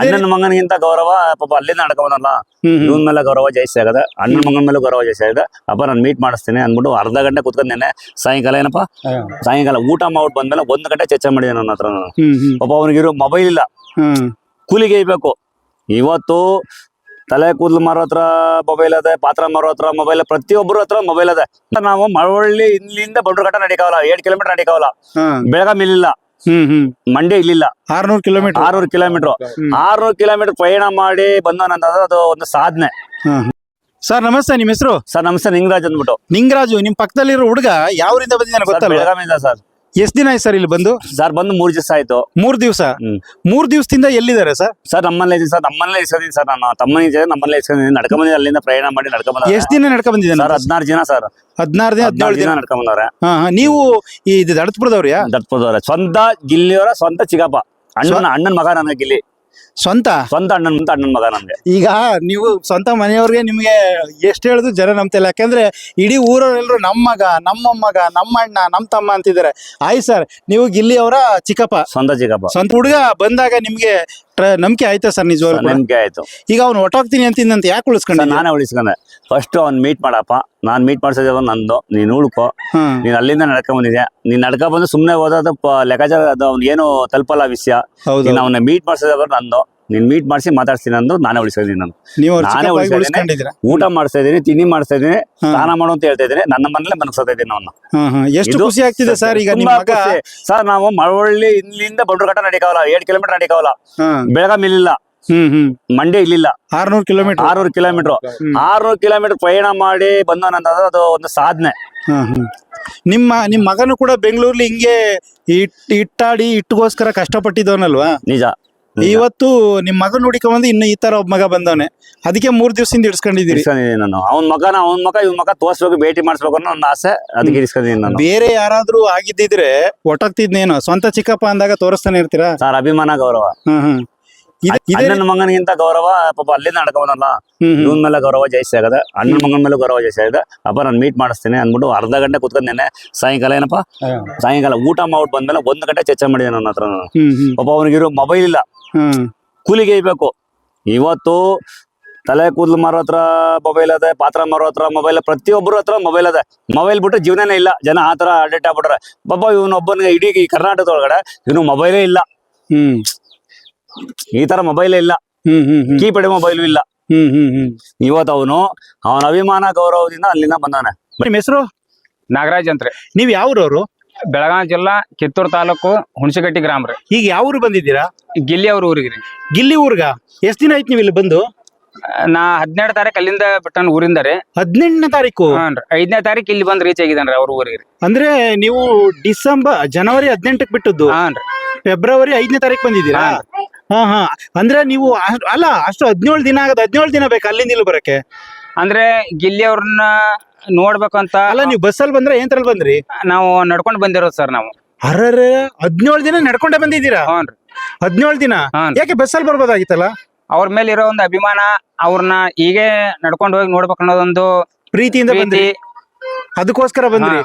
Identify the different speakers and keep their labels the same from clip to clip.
Speaker 1: ಅಣ್ಣನ ಮಗನಿಗಿಂತ ಗೌರವ ಪಾಪ
Speaker 2: ಅಲ್ಲೇ ನಡ್ಕೊಂಡಲ್ಲ.
Speaker 1: ಇವನ್ ಮೇಲೆ ಗೌರವ ಜಾಸ್ತಿ ಆಗದ. ಅಣ್ಣನ ಮಗನ ಮೇಲೆ ಗೌರವ ಜಾಸ್ತಿ ಆಗದ. ಅಪ್ಪ ನಾನು ಮೀಟ್ ಮಾಡಿಸ್ತೀನಿ ಅಂದ್ಬಿಟ್ಟು ಅರ್ಧ ಗಂಟೆ ಕುತ್ಕೊಂಡೇನೆ ಸಾಯಂಕಾಲ ಏನಪ್ಪ. ಸಾಯಂಕಾಲ ಊಟ ಮಾಡ್ಬಿಟ್ಟು ಬಂದ್ಮೇಲೆ ಒಂದ್ ಗಂಟೆ ಚರ್ಚೆ ಮಾಡಿದೆ ನನ್ನ ಹತ್ರ ನಾನು. ಪಾಪ ಅವನಿಗಿರೋ ಮೊಬೈಲ್ ಇಲ್ಲ. ಕೂಲಿಗೆ ಇಬೇಕು ಇವತ್ತು ತಲೆ ಕೂದಲು ಮಾರೋ ಹತ್ರ ಮೊಬೈಲ್ ಅದೇ ಪಾತ್ರ ಮಾರೋ ಹತ್ರ ಮೊಬೈಲ್ ಪ್ರತಿಯೊಬ್ಬರ ಹತ್ರ ಮೊಬೈಲ್ ಅದೇ. ನಾವು ಮಳವಳ್ಳಿ ಇಲ್ಲಿಂದ ಬಂಡ್ರಘಟ್ಟ ನಡಿಕಾವಲ್ಲ ಏಳು ಕಿಲೋಮೀಟರ್ ನಡಿಕಾವಲ್ಲ
Speaker 2: ಬೆಳಗಾಮ್
Speaker 1: ಇಲ್ಲ ಇಲ್ಲಿಲ್ಲ
Speaker 2: ಹ್ಮ್ ಹ್ಮ್.
Speaker 1: ಮಂಡ್ಯ ಇಲ್ಲಿಲ್ಲ.
Speaker 2: ಆರ್ನೂರು ಕಿಲೋಮೀಟರ್
Speaker 1: ಆರ್ನೂರು ಕಿಲೋಮೀಟರ್ ಆರ್ನೂರು ಕಿಲೋಮೀಟರ್ ಪ್ರಯಾಣ ಮಾಡಿ ಬಂದವನಂತಂದ್ರೆ ಅದು ಒಂದು ಸಾಧನೆ.
Speaker 2: ಸರ್ ನಮಸ್ತೆ ನಿಮ್ ಹೆಸರು?
Speaker 1: ಸರ್ ನಮಸ್ತೆ ನಿಂಗರಾಜ್ ಅಂದ್ಬಿಟ್ಟು.
Speaker 2: ನಿಂಗರಾಜು ನಿಮ್ ಪಕ್ಕದಲ್ಲಿರೋ ಹುಡುಗ ಯಾವರಿಂದ ಬಂದಿದ್ದಾನೆ
Speaker 1: ಸರ್,
Speaker 2: ಗೊತ್ತಲ್ಲ
Speaker 1: ಬೆಳಗಾವಿಂದ ಸರ್.
Speaker 2: ಎಷ್ಟ್ ದಿನ ಆಯ್ತು ಸರ್ ಇಲ್ಲಿ ಬಂದು?
Speaker 1: ಸರ್ ಬಂದು ಮೂರ್ ದಿವಸ ಆಯ್ತು.
Speaker 2: ಮೂರ್ ದಿವಸ?
Speaker 1: ಹ್ಮ್.
Speaker 2: ಮೂರ್ ದಿವಸದಿಂದ ಎಲ್ಲಿದ್ದಾರೆ ಸರ್?
Speaker 1: ಸರ್ ನಮ್ಮಲ್ಲೇ ಇದೀನಿ ಸರ್ ನಮ್ಮಲ್ಲೇ ಇಸ್ಕೊಂಡಿದ್ದೀನಿ ಸರ್ ನಾನು. ತಮ್ಮನ ಇದೆ ನಮ್ಮಲ್ಲೇ ಇಸ್ಕೊಂಡಿದ್ದೀನಿ ನಡ್ಕೊಂಬಂದಿದ್ದೀನಿ ಅಲ್ಲಿಂದ ಪ್ರಯಾಣ ಮಾಡಿ ನಡ್ಕೊಂಬಂದ
Speaker 2: ಎಷ್ಟ್ ದಿನ ನಡ್ಕೊಂಡ್ ಬಂದಿದ್ದೀನಿ
Speaker 1: ಸರ್ ಹದಿನಾರು ಜನ ಸರ್.
Speaker 2: ಹದಿನಾರು ದಿನ
Speaker 1: ಹದಿನಾರು
Speaker 2: ಹದಿನೇಳು ದಿನ
Speaker 1: ದಿನ? ನಡ್ಕೊಂಬಂದವ್ರೆ.
Speaker 2: ಹಾ ಹಾ ನೀವು ಈ ಇದು ದಡತ್ಪುರದವ್ರಿಯಾ?
Speaker 1: ದಟ್ಪದವ್ರೆ ಸ್ವಂತ ಗಿಲ್ಲಿಯವರ ಸ್ವಂತ ಚಿಗಪ್ಪ. ಅಣ್ಣನ ಅಣ್ಣನ ಮಗ ನನಗೆ ಗಿಲ್ಲಿ.
Speaker 2: ಸ್ವಂತ?
Speaker 1: ಸ್ವಂತ ಅಣ್ಣನ ಮುಂತ ಅಣ್ಣನ್ ಮಗ ನನಗೆ
Speaker 2: ಈಗ ನೀವು ಸ್ವಂತ ಮನೆಯವ್ರಿಗೆ ನಿಮ್ಗೆ ಎಷ್ಟು ಹೇಳಿದ್ರು ಜನ ನಂಬ್ತಿಲ್ಲ. ಯಾಕಂದ್ರೆ ಇಡೀ ಊರವರೆಲ್ಲರೂ ನಮ್ಮಗ ನಮ್ಮಮ್ಮಗ ನಮ್ಮ ಮಗ ನಮ್ಮ ಅಣ್ಣ ನಮ್ಮ ತಮ್ಮ ಅಂತಿದ್ದಾರೆ. ಆಯ್ತು ಸರ್ ನೀವು ಗಿಲ್ಲಿ ಅವರ ಚಿಕ್ಕಪ್ಪ.
Speaker 1: ಸ್ವಂತ ಚಿಕ್ಕಪ್ಪ.
Speaker 2: ಸ್ವಂತ ಹುಡುಗ ಬಂದಾಗ ನಿಮ್ಗೆ ನಂಬಿಕೆ ಆಯ್ತಾ ಸರ್ ನಿಜವಾಗ್ಲೂ ಕೂಡ?
Speaker 1: ನಂಬಿಕೆ ಆಯ್ತು.
Speaker 2: ಈಗ ಅವ್ನು ಹೊಟ್ಟೋಗ್ತೀನಿ ಅಂತಿದ್ದಂತ ಯಾಕೆ
Speaker 1: ಸರ್
Speaker 2: ಉಳಿಸ್ಕೊಂಡ
Speaker 1: ನಾನೇ ಉಳಿಸ್ಕೊಂಡೆ. ಫಸ್ಟ್ ಅವ್ನ್ ಮೀಟ್ ಮಾಡಪ್ಪ. ನಾನ್ ಮೀಟ್ ಮಾಡ್ಸಿದ ನಂದು. ನೀನ್ ಉಳ್ಕೊ.
Speaker 2: ಹ್ಮ್
Speaker 1: ನೀನ್ ಅಲ್ಲಿಂದ ನಡ್ಕೊಂಡ್ ಬಂದಿದ್ಯಾ? ನೀನ್ ನಡ್ಕೊಂಡ್ ಬಂದು ಸುಮ್ನೆ ಹೋದ ಲೆಕ್ಕಾಚಾರ ಅದು ಅವ್ನ್ ಏನು ತಲುಪಲ್ಲ ವಿಷಯ.
Speaker 2: ಹೌದು
Speaker 1: ನೀನ್ ಅವನ್ನ ಮೀಟ್ ಮಾಡ್ಸಿದವ್ರು ನಂದು. ನೀನ್ ಮೀಟ್ ಮಾಡಿಸಿ ಮಾತಾಡ್ತೀನಿ ಅಂದ್ರೆ ನಾನೇ ಉಳಿಸಿದೀನಿ ನಾನು.
Speaker 2: ನೀವು ಅವ್ರ
Speaker 1: ನಾನೇ
Speaker 2: ಚಿಕ್ಕಪ್ಪಾಗಿ
Speaker 1: ಉಳಿಸ್ಕೊಂಡಿದ್ದೀನಿ.
Speaker 2: ಉಳಿಸ್ಕೊಂಡಿದ್ದೀರಾ?
Speaker 1: ಊಟ ಮಾಡಿಸ್ತಾ ಇದೀನಿ ತಿಂಡಿ ಮಾಡ್ತಾ ಇದೀನಿ
Speaker 2: ಹಾ.
Speaker 1: ಸ್ನಾನ ಮಾಡು ಅಂತ ಹೇಳ್ತಾ ಇದೀನಿ ನನ್ನ ಮನೇಲೆ ಮನಸ್ತಾ ಇದ್ದೀನಿ ಅವನ್ನ
Speaker 2: ಹ್ಮ್ ಎಷ್ಟು
Speaker 1: ಇದು
Speaker 2: ಖುಷಿ ಆಗ್ತಿದೆ ಸರ್ ಈಗ ನಿಮ್ಮ
Speaker 1: ತುಂಬಾ
Speaker 2: ಮಗ?
Speaker 1: ಖುಷಿ. ಸರ್ ನಾವು ಮಳವಳ್ಳಿ ಇಲ್ಲಿಂದ ಬಂಡ್ರಘಟ್ಟ ನಡಿಕಾವಲ್ಲ ಏಳು ಕಿಲೋಮೀಟರ್ ನಡಿಕಾವಲ್ಲ
Speaker 2: ಹ್ಮ್
Speaker 1: ಬೆಳಗಾಂ ಇಲ್ಲಿಲ್ಲ.
Speaker 2: ಹ್ಮ್ ಹ್ಮ್.
Speaker 1: ಮಂಡ್ಯ ಇಲ್ಲಿಲ್ಲ.
Speaker 2: ಆರ್ನೂರು ಕಿಲೋಮೀಟರ್.
Speaker 1: ಆರ್ನೂರು ಕಿಲೋಮೀಟರ್. ಆರ್ನೂರು ಕಿಲೋಮೀಟರ್ ಪ್ರಯಾಣ ಮಾಡಿ ಬಂದವನಂತಂದ್ರೆ ಅದು ಒಂದು ಸಾಧನೆ.
Speaker 2: ನಿಮ್ಮ ನಿಮ್ ಮಗನು ಕೂಡ ಬೆಂಗಳೂರಲ್ಲಿ ಹಿಂಗೆ ಇಟ್ ಇಟ್ಟಾಡಿ ಇಟ್ಟಿಗೋಸ್ಕರ ಕಷ್ಟಪಟ್ಟಿದ್ದವನಲ್ವಾ?
Speaker 1: ನಿಜ.
Speaker 2: ಇವತ್ತು ನಿಮ್ ಮಗನ್ ಬಂದು ಇನ್ನು ಈ ತರ ಒಬ್ಬ ಮಗ ಬಂದವನೆ. ಅದಕ್ಕೆ ಮೂರ್ ದಿವಸದಿಂದ ಇಡ್ಸ್ಕೊಂಡಿದ್ದೀರಿ
Speaker 1: ನಾನು. ಅವ್ನ ಮಗನ ಅವ್ನ ಮಗ ಇವ್ ಮಗ ತೋರ್ಸ್ಬೇಕು ಭೇಟಿ ಮಾಡಿಸ್ಬೇಕು ಅನ್ನೋ ಒಂದ್ ಆಸೆ ಅದಕ್ಕೆ ಇಡ್ಸ್ಕೊಂಡಿದ್ದೀನಿ ನಾನು.
Speaker 2: ಬೇರೆ ಯಾರಾದ್ರೂ ಆಗಿದ್ದಿದ್ರೆ ಒಟ್ಟಾಗ್ತಿದ್ನೇನು? ಸ್ವಂತ ಚಿಕ್ಕಪ್ಪ ಅಂದಾಗ ತೋರಿಸ್ತಾನೆ ಇರ್ತೀರಾ?
Speaker 1: ಸರ್ ಅಭಿಮಾನ ಗೌರವ.
Speaker 2: ಹ್ಮ್ ಹ್ಮ್.
Speaker 1: ಅಣ್ಣನ ಮಗನಿಗಿಂತ ಗೌರವ ಪಾಪ ಅಲ್ಲಿಂದ
Speaker 2: ನಡ್ಕೊಂಡಲ್ಲ.
Speaker 1: ಇವನ್ ಮೇಲೆ ಗೌರವ ಜಾಸ್ತಿ ಆಗದ ಅಣ್ಣನ ಮಗನ ಮೇಲೆ ಗೌರವ ಜಾಸ್ತಿ ಆಗದ. ಅಪ್ಪ ನಾನು ಮೀಟ್ ಮಾಡಿಸ್ತೀನಿ ಅಂದ್ಬಿಟ್ಟು ಅರ್ಧ ಗಂಟೆ ಕುತ್ಕೊಂಡೇನೆ ಸಾಯಂಕಾಲ ಏನಪ್ಪ? ಸಾಯಂಕಾಲ ಊಟ ಮಾಡ್ಬಿಟ್ಟು ಬಂದ್ಮೇಲೆ ಒಂದ್ ಗಂಟೆ ಚರ್ಚೆ ಮಾಡಿದೆ ನನ್ನ ಹತ್ರ ಪಾಪ ಅವನಿಗಿರೋ ಮೊಬೈಲ್ ಇಲ್ಲ.
Speaker 2: ಕೂಲಿ
Speaker 1: ಕೂಲಿಗೆ ಇಯ್ಬೇಕು ಇವತ್ತು ತಲೆ ಕೂದಲು ಮಾರೋ ಹತ್ರ ಮೊಬೈಲ್ ಅದೇ ಪಾತ್ರ ಮಾರೋ ಹತ್ರ ಮೊಬೈಲ್ ಪ್ರತಿಯೊಬ್ಬರ ಹತ್ರ ಮೊಬೈಲ್ ಅದೇ. ಮೊಬೈಲ್ ಬಿಟ್ಟು ಜೀವನನೇ ಇಲ್ಲ. ಜನ ಆ ತರ ಅಡಿಕ್ಟ್ ಆಗ್ಬಿಟ್ರೆ. ಪಾಪ ಇವನೊಬ್ಬನಿಗೆ ಇಡೀ ಈ ಕರ್ನಾಟಕದೊಳಗಡೆ ಇವನು ಮೊಬೈಲೇ ಇಲ್ಲ.
Speaker 2: ಹ್ಮ್.
Speaker 1: ಈ ತರ ಮೊಬೈಲ್ ಇಲ್ಲ.
Speaker 2: ಹ್ಮ್ ಹ್ಮ್ ಹ್ಮ್.
Speaker 1: ಕೀಪ್ಯಾಡ್ ಮೊಬೈಲ್ ಇಲ್ಲ.
Speaker 2: ಹ್ಮ್ ಹ್ಮ್ ಹ್ಮ್.
Speaker 1: ಇವತ್ತು ಅವನು ಅವನ ಅಭಿಮಾನ ಗೌರವದಿಂದ ಅಲ್ಲಿಂದ ಬಂದಾನೆ.
Speaker 2: ನಿಮ್ಮ ಹೆಸರು?
Speaker 3: ನಾಗರಾಜ್ ಅಂತ್ರಿ
Speaker 2: ನೀವ್ ಯಾವ್ರವ್ರು
Speaker 3: ಬೆಳಗಾವಿ ಜಿಲ್ಲಾ ಕಿತ್ತೂರು ತಾಲೂಕು ಹುಣಸಗಟ್ಟಿ ಗ್ರಾಮ ರೀ.
Speaker 2: ಈಗ ಯಾವ ಊರು ಬಂದಿದ್ದೀರಾ?
Speaker 3: ಗಿಲ್ಲಿ ಅವ್ರ ಊರಿಗೆ ರೀ.
Speaker 2: ಗಿಲ್ಲಿ ಊರ್ಗ? ಎಷ್ಟ್ ದಿನ ಆಯ್ತು ನೀವು ಇಲ್ಲಿ ಬಂದು?
Speaker 3: ನಾ ಹದಿನೆರಡು ತಾರೀಕು ಅಲ್ಲಿಂದ ಬಿಟ್ಟನ್ ಊರಿಂದ ರೀ.
Speaker 2: ಹದಿನೆಂಟನೇ ತಾರೀಕು?
Speaker 3: ಹಾನ್ರಿ ಐದನೇ ತಾರೀಕು ಇಲ್ಲಿ ಬಂದ್ ರೀಚ್ ಆಗಿದ್ದಾನ್ರಿ ಅವ್ರ ಊರಿಗೆ ರೀ.
Speaker 2: ಅಂದ್ರೆ ನೀವು ಡಿಸೆಂಬರ್ ಜನವರಿ ಹದಿನೆಂಟಕ್ಕೆ ಬಿಟ್ಟದ್ದು.
Speaker 3: ಹಾನ್ರಿ
Speaker 2: ಫೆಬ್ರವರಿ ಐದನೇ ತಾರೀಕು ಬಂದಿದ್ದೀರಾ? ಹಾ ಹಾ. ಅಂದ್ರೆ ನೀವು ಅಷ್ಟ್- ಅಲ್ಲ ಅಷ್ಟು ಹದಿನೇಳು ದಿನ ಆಗದ ಹದಿನೇಳು ದಿನ ಬೇಕು ಅಲ್ಲಿಂದ ಇಲ್ಲಿ ಬರಕ್ಕೆ?
Speaker 3: ಅಂದ್ರೆ ಗಿಲ್ಲಿ ಅವ್ರನ್ನ ನೋಡ್ಬೇಕಂತ
Speaker 2: ಅಲ್ಲ ನೀವು ಬಸ್ಸಲ್ಲಿ ಬಂದ್ರೆ ಏನ್ ಬಂದ್ರಿ?
Speaker 3: ನಾವು ನಡ್ಕೊಂಡ್ ಬಂದಿರೋದು ಸರ್ ನಾವು.
Speaker 2: ಅರ್ರ ಹದಿನೇಳು ದಿನ ನಡ್ಕೊಂಡೆ ಬಂದಿದ್ದೀರಾ?
Speaker 3: ಹ್ಞೂ
Speaker 2: ಹದಿನೇಳು ದಿನ?
Speaker 3: ಹಾನ್
Speaker 2: ಯಾಕೆ ಬಸ್ಸಲ್ಲಿ ಬರ್ಬೋದಾಗಿತ್ತಲ್ಲ?
Speaker 3: ಅವ್ರ ಮೇಲೆ ಇರೋ ಒಂದು ಅಭಿಮಾನ ಅವ್ರನ್ನ ಹೀಗೆ ನಡ್ಕೊಂಡು ಹೋಗಿ ನೋಡ್ಬೇಕು ಅನ್ನೋದೊಂದು
Speaker 2: ಪ್ರೀತಿಯಿಂದ ಬಂದ್ರಿ? ಅದಕ್ಕೋಸ್ಕರ ಬಂದ್ರಿ?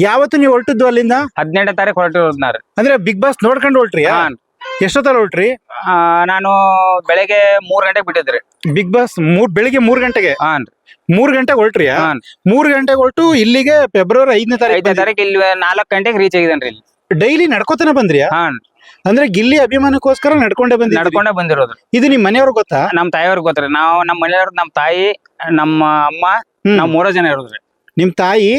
Speaker 2: ಯಾವತ್ತು ನೀವು ಹೊರಟದ್ದು ಅಲ್ಲಿಂದ?
Speaker 3: ಹದಿನೆಂಟನೇ ತಾರೀಕು ಹೊರಟಿರೋದ್ನಾರ
Speaker 2: ಅಂದ್ರೆ ಬಿಗ್ ಬಾಸ್ ನೋಡ್ಕೊಂಡು ಹೊರಟ್ರಿ
Speaker 3: ಹಾನ್
Speaker 2: ಎಷ್ಟೊತ್ತಲ್ಲಿ ಹೊರಟ್ರಿ?
Speaker 3: ಆ, ನಾನು ಬೆಳಗ್ಗೆ ಮೂರ್ ಗಂಟೆಗೆ ಬಿಟ್ಟಿದ್ರಿ
Speaker 2: ಬಿಗ್ ಬಾಸ್ ಮೂರ್ ಬೆಳಿಗ್ಗೆ ಮೂರ್ ಗಂಟೆಗೆ? ಮೂರ್ ಗಂಟೆಗೆ ಹೊರಟ್ರಿ?
Speaker 3: ಹಾನ್
Speaker 2: ಮೂರ್ ಗಂಟೆಗೆ ಹೊರಟು ಇಲ್ಲಿಗೆ ಫೆಬ್ರವರಿ ಐದನೇ
Speaker 3: ಐದನೇ
Speaker 2: ತಾರೀಕು
Speaker 3: ತಾರೀಕು ಇಲ್ಲಿ ನಾಲ್ಕು ಗಂಟೆಗೆ ರೀಚ್ ಆಗಿದ್ದೇನ್ರಿ ಇಲ್ಲಿ.
Speaker 2: ಡೈಲಿ ನಡ್ಕೋತಾನೆ ಬಂದ್ರಿ?
Speaker 3: ಹಾನ್
Speaker 2: ಅಂದ್ರೆ ಗಿಲ್ಲಿ ಅಭಿಮಾನಕ್ಕೋಸ್ಕರ ನಡ್ಕೊಂಡೆ ಬಂದ್ರಿ
Speaker 3: ನಡ್ಕೊಂಡೇ ಬಂದಿರೋದು.
Speaker 2: ಇದು ನಿಮ್ ಮನೆಯವ್ರ ಗೊತ್ತಾ?
Speaker 3: ನಮ್ ತಾಯಿಯವ್ರಿಗೆ ಗೊತ್ತ್ರಿ ನಾವು ನಮ್ ಮನೆಯವ್ರ ನಮ್ ತಾಯಿ ನಮ್ಮ ಅಮ್ಮ
Speaker 2: ಹ್ಮ್.
Speaker 3: ನಾವ್ ಮೂರ ಜನ ಇರೋದ್ರಿ
Speaker 2: ನಿಮ್ ತಾಯಿ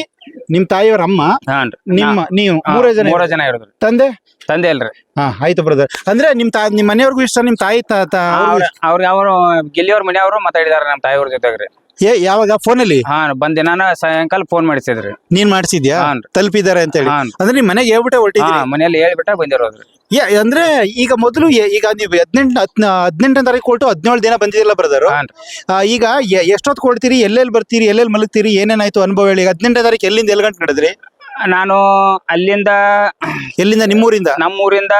Speaker 2: ನಿಮ್ ತಾಯಿಯವ್ರ ಅಮ್ಮ?
Speaker 3: ಹಾನ್ರಿ
Speaker 2: ನಿಮ್ಮ ನೀವು? ಮೂರೇ ಜನ
Speaker 3: ಮೂರ ಜನ ಇರೋದ್ರಿ
Speaker 2: ತಂದೆ?
Speaker 3: ತಂದೆ ಅಲ್ರಿ
Speaker 2: ಹಾ ಆಯ್ತು ಬ್ರದರ್ ಅಂದ್ರೆ ನಿಮ್ ತಾ ನಿಮ್ ಮನೆಯವ್ರಿಗೂ ಇಷ್ಟ ನಿಮ್ ತಾಯಿ ತಾತ ತಾ-
Speaker 3: ಅವ್ರ. ಅವ್ರಿಗೆ ಅವರು ಗೆಲ್ಲಿಯವ್ರ ಮನೆಯವರು ಮಾತಾಡಿದಾರ ನಮ್ಮ ತಾಯಿಯವ್ರ ಜೊತೆಗ್ರಿ.
Speaker 2: ಏ- ಯಾವಾಗ? ಫೋನ್ ಅಲ್ಲಿ
Speaker 3: ಹಾ ಬಂದೆ. ದಿನಾನ ಸಾಯಂಕಾಲ ಫೋನ್ ಮಾಡಿಸಿದ್ರಿ.
Speaker 2: ನೀನ್ ಮಾಡ್ಸಿದ್ಯಾ?
Speaker 3: ಹಾನ್ರಿ
Speaker 2: ಅಂತ ಹೇಳಿ ಅಂದ್ರೆ ನಿಮ್ ಮನೆಗೆ ಹೇಳ್ಬಿಟ್ಟೆ
Speaker 3: ಹಾ ಮನೆಯಲ್ಲಿ ಹೇಳ್ಬಿಟ್ಟ ಬಂದಿರೋದ್ರಿ
Speaker 2: ಯಾ- ಅಂದ್ರೆ ಈಗ ಮೊದಲು ಈಗ ನೀವು ಹದಿನೆಂಟು ಹದಿನೆಂಟನೇ ತಾರೀಕು ಕೊಟ್ಟು ಹದಿನೇಳು ದಿನ ಬಂದಿದ್ದಿಲ್ಲ ಬ್ರದರ್ ಈಗ ಎ- ಎಷ್ಟೊತ್ತು ಕೊಡ್ತೀರಿ ಎಲ್ಲೆಲ್ಲಿ ಬರ್ತೀರಿ ಎಲ್ಲೆಲ್ಲಿ ಮಲಗ್ತೀರಿ ಏನೇನಾಯ್ತು ಅನುಭವ ಹೇಳಿ. ಹದಿನೆಂಟನೇ ತಾರೀಕು ಎಲ್ಲಿಂದ ಎಲ್ಲಿ ಗಂಟೆ ನಡೆದ್ರಿ?
Speaker 3: ನಾನು ಅಲ್ಲಿಂದ
Speaker 2: ಎಲ್ಲಿಂದ? ನಿಮ್ಮೂರಿಂದ?
Speaker 3: ನಮ್ಮೂರಿಂದ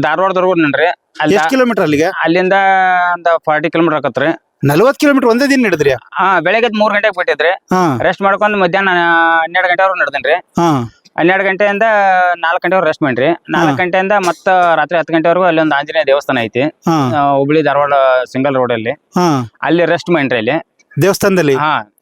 Speaker 3: ಧಾರವಾಡದವರೆಗೂ ನಡ್ರಿ. ಅಲ್ಲಿ
Speaker 2: ಎಷ್ಟು ಕಿಲೋಮೀಟರ್ ಅಲ್ಲಿಗೆ?
Speaker 3: ಅಲ್ಲಿಂದ ಒಂದ್ ಫಾರ್ಟಿ ಕಿಲೋಮೀಟರ್ ಆಕತ್ರಿ
Speaker 2: ನಲ್ವತ್ ಕಿಲೋಮೀಟರ್ ಒಂದೇ ದಿನ ನಡೆದ್ರಿ?
Speaker 3: ಹಾ ಬೆಳಗ್ಗೆ ಮೂರ್ ಗಂಟೆಗೆ ಬಿಟ್ಟಿದ್ರಿ.
Speaker 2: ಹಾ.
Speaker 3: ರೆಸ್ಟ್ ಮಾಡ್ಕೊಂಡ್ ಮಧ್ಯಾಹ್ನ ಹನ್ನೆರಡು ಗಂಟೆವರೆಗೂ ನಡೆದೇನ್ರಿ.
Speaker 2: ಹಾ.
Speaker 3: ಹನ್ನೆರಡು ಗಂಟೆಯಿಂದ ನಾಲ್ಕು ಗಂಟೆವರೆಗೆ ರೆಸ್ಟ್ ಮಾಡ್ರಿ. ನಾಲ್ಕು ಗಂಟೆಯಿಂದ ಮತ್ತೆ ರಾತ್ರಿ ಹತ್ತು ಗಂಟೆವರೆಗೂ ಅಲ್ಲಿ ಒಂದು ಆಂಜನೇಯ ದೇವಸ್ಥಾನ ಐತಿ. ಆ, ಹುಬ್ಳಿ ಧಾರವಾಡ ಸಿಂಗಲ್ ರೋಡ್ ಅಲ್ಲಿ.
Speaker 2: ಹಾ.
Speaker 3: ಅಲ್ಲಿ ರೆಸ್ಟ್ ಮಾಡ್ರಿ ಅಲ್ಲಿ.
Speaker 2: ದೇವಸ್ಥಾನದಲ್ಲಿ?
Speaker 3: ಹಾ.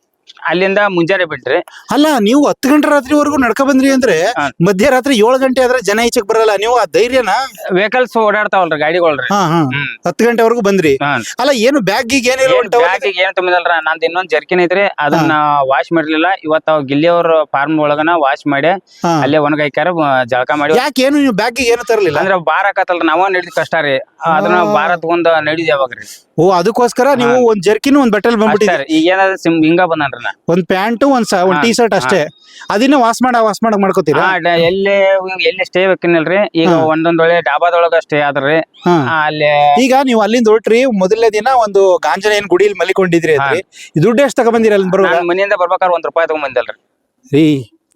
Speaker 3: ಅಲ್ಲಿಂದ ಮುಂಜಾನೆ ಬಿಟ್ರಿ
Speaker 2: ಅಲ್ಲ ನೀವು ಹತ್ತು ಗಂಟೆ ರಾತ್ರಿವರೆಗೂ ನಡ್ಕ ಬಂದ್ರಿ ಅಂದ್ರೆ
Speaker 3: ಹಾ.
Speaker 2: ಮಧ್ಯರಾತ್ರಿ ಏಳು ಗಂಟೆ ಆದ್ರೆ ಜನ ಈಚೆಗೆ ಬರಲ್ಲ. ನೀವು ಆ ಧೈರ್ಯನ
Speaker 3: ವೆಹಿಕಲ್ಸ್ ಓಡಾಡ್ತಾವಲ್ರಿ ಗಾಡಿಗಳ್ರಿ.
Speaker 2: ಹಾ ಹಾ.
Speaker 3: ಹ್ಮ್.
Speaker 2: ಹತ್ತು ಗಂಟೆವರೆಗೂ ಬಂದ್ರಿ. ಅಲ್ಲ ಏನು ಬ್ಯಾಗ್ ಗೀಗ್ ಏನಿಲ್ಲ
Speaker 3: ಬ್ಯಾಗಿಗೆ ಏನ್ ತುಂಬಿದಲ್ರ? ನಂದ್ ಇನ್ನೊಂದ್ ಜರ್ಕಿನ್ ಐತ್ರಿ. ಅದನ್ನ ವಾಶ್ ಮಾಡಿರ್ಲಿಲ್ಲ. ಇವತ್ತ ಅವ್ ಗಿಲ್ಲಿ ಅವ್ರ ಫಾರ್ಮ್ ಒಳಗನ ವಾಶ್ ಮಾಡಿ ಅಲ್ಲೇ ಒಣಗಾಯ್ಕಾರ ಜಳಕ ಮಾಡಿ.
Speaker 2: ಯಾಕೆ ಏನು ನೀವು ಬ್ಯಾಗ್ ಏನು ತರಲಿಲ್ಲ?
Speaker 3: ಅಂದ್ರೆ ಬಾರ್ ಹಾಕತ್ತಲ್ರಿ ನಾವ ನಡಿದ್ ಕಷ್ಟ ರೀ. ಅದನ್ನ ಬಾರ ತಗೊಂಡ್ ನಡಿದ್ ಯಾವಾಗ್ರಿ.
Speaker 2: ಓ ಅದಕ್ಕೋಸ್ಕರ ನೀವು ಒಂದ್ ಜರ್ಕಿನ ಒಂದ್ ಬೆಟ್ಟಲ್
Speaker 3: ಅಷ್ಟೇ
Speaker 2: ಬಂದ್ಬಿಟ್ಟಿದ್ರಿ
Speaker 3: ರೀ. ಈಗ ಏನಾದ್ರ ಸಿಮ್ ಹಿಂಗ ಬಂದನ್ರಿ ನಾ.
Speaker 2: ಒಂದ್ ಪ್ಯಾಂಟ್ ಒಂದ್ ಸ- ಒಂದ್ ಟೀ ಶರ್ಟ್ ಅಷ್ಟೇ. ಅದನ್ನ ವಾಸ್ ಮಾಡ ವಾಸ್ ಮಾಡಕ್ ಮಾಡ್ಕೋತೀರಾ?
Speaker 3: ಹಾ, ಡ- ಎಲ್ಲಿ ಎಲ್ಲಿ ಸ್ಟೇ ಬೇಕಿನಲ್ರಿ? ಈಗ
Speaker 2: ಹಾ.
Speaker 3: ಒಂದೊಂದ್ ಒಳ್ಳೆ ಡಾಬಾದೊಳಗ ಸ್ಟೇ ಆದ್ರಿ.
Speaker 2: ಹಾ.
Speaker 3: ಆ, ಅಲ್ಲಿ
Speaker 2: ಈಗ ನೀವು ಅಲ್ಲಿಂದ ಹೊರಟ್ರಿ ಮೊದಲನೇ ದಿನ ಒಂದು ಗಾಂಜನೇಯನ್ ಗುಡಿಯಲ್ಲಿ ಮಲಿಕೊಂಡಿದ್ರಿ ಅದ್ರಿ. ದುಡ್ಡು ಎಷ್ಟು ತಗೊಂಬಂದಿರ ಅಲ್ಲಿ ಬರುವಾಗ?
Speaker 3: ನಾನ್ ಮನೆಯಿಂದ ಬರ್ಬೇಕಾದ್ರೆ ಒಂದ್ ರೂಪಾಯಿ ತಗೊಂಡ್
Speaker 2: ರೀ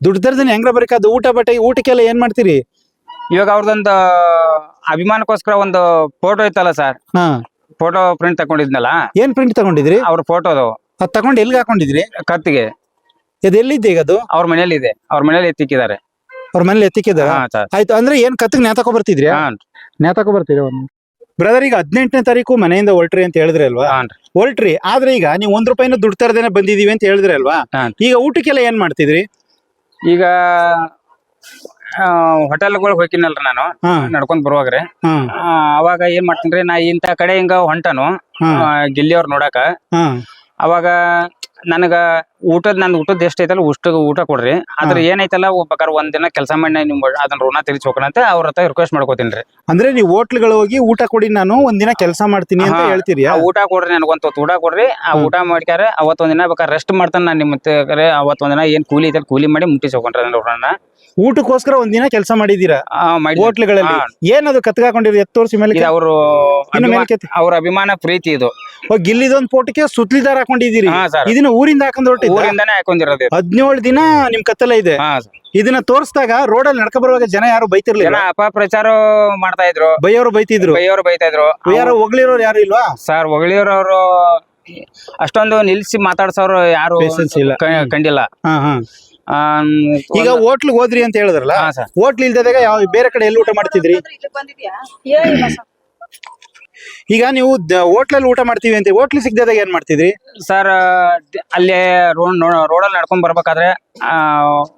Speaker 2: ದುಡ್ಡು ತರದ ಹೆಂಗ್ರ ಅದು ಊಟ ಬಟ್ಟೆ ಊಟಕ್ಕೆಲ್ಲ ಏನ್ ಮಾಡ್ತೀರಿ?
Speaker 3: ಇವಾಗ ಅವ್ರದೊಂದು ಅಭಿಮಾನಕ್ಕೋಸ್ಕರ ಒಂದು ಫೋಟೋ ಐತಲ್ಲ ಸರ್.
Speaker 2: ಹಾ.
Speaker 3: ಫೋಟೋ ಪ್ರಿಂಟ್ ತಕೊಂಡಿದ್ನಲ್ಲ?
Speaker 2: ಏನ್ ಪ್ರಿಂಟ್ ತಗೊಂಡಿದ್ರಿ?
Speaker 3: ಅವ್ರ ಫೋಟೋ ಅದು.
Speaker 2: ಅದ್ ತಗೊಂಡು ಎಲ್ಲಿಗೆ ಹಾಕೊಂಡಿದ್ರಿ?
Speaker 3: ಕತ್ತಿಗೆ.
Speaker 2: ಇದು ಎಲ್ಲಿದ್ದೆ ಈಗ ಅದು?
Speaker 3: ಅವ್ರ ಮನೇಲಿ ಇದೆ ಅವ್ರ ಮನೇಲಿ ಎತ್ತಿಕ್ಕಿದ್ದಾರೆ.
Speaker 2: ಅವ್ರ ಮನೇಲಿ ಎತ್ತಿಕ್ಕಿದ್ದಾರೆ?
Speaker 3: ಹಾ ಸರ್.
Speaker 2: ಆಯ್ತು ಅಂದ್ರೆ ಏನ್ ಕತ್ತಿಗೆ ನೇತಕೋ ಬರ್ತಿದ್ರಿ?
Speaker 3: ಹಾ
Speaker 2: ನೇತಾಕೊ ಬರ್ತೀರಿ ಬ್ರದರ್ ಈಗ ಹದಿನೆಂಟನೇ ತಾರೀಕು ಮನೆಯಿಂದ ಹೊಲ್ಟ್ರಿ ಅಂತ ಹೇಳಿದ್ರಿ ಅಲ್ವಾ? ಹೊಲ್ಟ್ರಿ ಆದ್ರೆ ಈಗ ನೀವು ಒಂದ್ ರೂಪಾಯಿನ ದುಡ್ಡು ತರದೇನೆ ಬಂದಿದೀವಿ ಅಂತ ಹೇಳಿದ್ರಿ ಅಲ್ವಾ?
Speaker 3: ಹಾನ್.
Speaker 2: ಈಗ ಊಟಕ್ಕೆಲ್ಲ ಏನ್ ಮಾಡ್ತಿದ್ರಿ?
Speaker 3: ಈಗ ಹೋಟೆಲ್ಗಳಿಗೆ ಹೋಗಿನಲ್ರಿ ನಾನು.
Speaker 2: ಹಾ.
Speaker 3: ನಡ್ಕೊಂಡ್ ಬರುವಾಗ್ರಿ.
Speaker 2: ಹಾ.
Speaker 3: ಆ, ಅವಾಗ ಏನ್ ಮಾಡ್ತೀನ್ರಿ ನಾ ಇಂತ ಕಡೆ ಹಿಂಗ ಹೊಂಟನು
Speaker 2: ಆ,
Speaker 3: ಗಿಲ್ಲಿಯವ್ರ ನೋಡಾಕ.
Speaker 2: ಹಾ.
Speaker 3: ಅವಾಗ ನನಗ ಊಟದ ನನ್ ಊಟದ ಎಷ್ಟ್ ಐತಲ್ಲ ಉಷ್ಟ ಊಟ ಕೊಡ್ರಿ. ಅದ್ರ ಏನೈತಲ್ಲ ಐತಲ್ಲ ಒಂದ್ ದಿನ ಕೆಲಸ ಮಾಡಿ ನಿಮ್ ಅದನ್ನ ಋಣ ತೀರ್ಸ್ಬೇಕಂತ ಅವ್ರ ಹತ್ರ ರಿಕ್ವೆಸ್ಟ್ ಮಾಡ್ಕೋತೀನಿ
Speaker 2: ಅಂದ್ರೆ ನೀವು ಹೋಟ್ಲ್ಗಳು ಹೋಗಿ ಊಟ ಕೊಡಿ ನಾನು ಒಂದಿನ ಕೆಲಸ ಮಾಡ್ತೀನಿ ಅಂತ
Speaker 3: ಹಾ.
Speaker 2: ಹೇಳ್ತೀರಿ.
Speaker 3: ಆ ಊಟ ಕೊಡ್ರಿ ನನ್ಗೊಂತ ಊಟ ಕೊಡ್ರಿ. ಆ ಊಟ ಮಾಡ್ಕ್ಯಾರ ಅವತ್ತೊಂದಿನ ಬೇಕಾದ್ರೆ ರೆಸ್ಟ್ ಮಾಡ್ತಾನೆ ನಾನು ನಿಮ್ಮ ಕರೆ ಅವತ್ತೊಂದ್ ದಿನ ಏನ್ ಕೂಲಿ ಐತಲ್ಲ ಕೂಲಿ ಮಾಡಿ ಮುಟ್ಟಿಸಿ ಹೋಗ್ಕೊಂಡ್ರೆ ಋಣ
Speaker 2: ಊಟಕ್ಕೋಸ್ಕರ ಒಂದಿನ ಕೆಲಸ ಮಾಡಿದೀರಾ
Speaker 3: ಮಾಡಿ
Speaker 2: ಹೋಟ್ಲ್ಗಳಲ್ಲಿ. ಏನದು ಕತ್ಕಾಕೊಂಡಿರಿ ಎತ್ತು ತೋರಿಸಿ ಮೇಲೆ
Speaker 3: ಅವರು. ಅವ್ರ ಅಭಿಮಾನ ಪ್ರೀತಿ ಇದು.
Speaker 2: ಗಿಲ್ಲಿದೊಂದ್ ಸುತ್ತಲಿದಾರ ಹಾಕೊಂಡಿದ್ದೀರಿ.
Speaker 3: ಹಾ ಸರ್.
Speaker 2: ಇದನ್ನ ಊರಿಂದ ಹಾಕೊಂಡ್
Speaker 3: ಹಾಕೊಂಡಿರೋದು.
Speaker 2: ಹದಿನೇಳು ದಿನ ನಿಮ್ ಕತ್ತಲ ಇದೆ. ಇದನ್ನ ತೋರಿಸಿದಾಗ ಅಲ್ಲಿ ನಡ್ಕೊ ಬರುವಾಗ ಜನ ಯಾರು ಬೈತಿರ್ಲಿಲ್ಲ?
Speaker 3: ಅಪಪ್ರಚಾರ ಮಾಡ್ತಾ ಇದ್ರು.
Speaker 2: ಬೈಯೋರು ಬೈತಿದ್ರು.
Speaker 3: ಬೈಯೋರು ಬೈತಾ ಇದ್ರು.
Speaker 2: ಯಾರು ಹೊಗಳಿರೋರು ಯಾರು ಇಲ್ವಾ?
Speaker 3: ಸರ್ ಹೊಗಳಿರೋರು ಅಷ್ಟೊಂದು ನಿಲ್ಸಿ ಮಾತಾಡ್ಸೋರು ಯಾರು. ಕಂಡಿಲ್ಲ.
Speaker 2: ಈಗ ಹೋಟ್ಲ್ ಹೋದ್ರಿ ಅಂತ ಹೇಳಿದ್ರಲ್ಲ ಹೋಟ್ಲ್ ಇಲ್ದಾಗ ಯಾವ ಬೇರೆ ಕಡೆ ಎಲ್ಲಿ ಊಟ ಮಾಡ್ತಿದ್ರಿ ಈಗ ನೀವು ಹೋಟ್ಲಲ್ಲಿ ಊಟ ಮಾಡ್ತೀವಿ ಅಂತ ಹೋಟ್ಲ್ ಸಿಗ್ದಾಗ ಏನ್ ಮಾಡ್ತಿದ್ರಿ?
Speaker 3: ಸರ್ ಅಲ್ಲಿ ರೋಡ್ ರೋಡಲ್ಲಿ ನಡ್ಕೊಂಡ್ ಬರ್ಬೇಕಾದ್ರೆ ಆ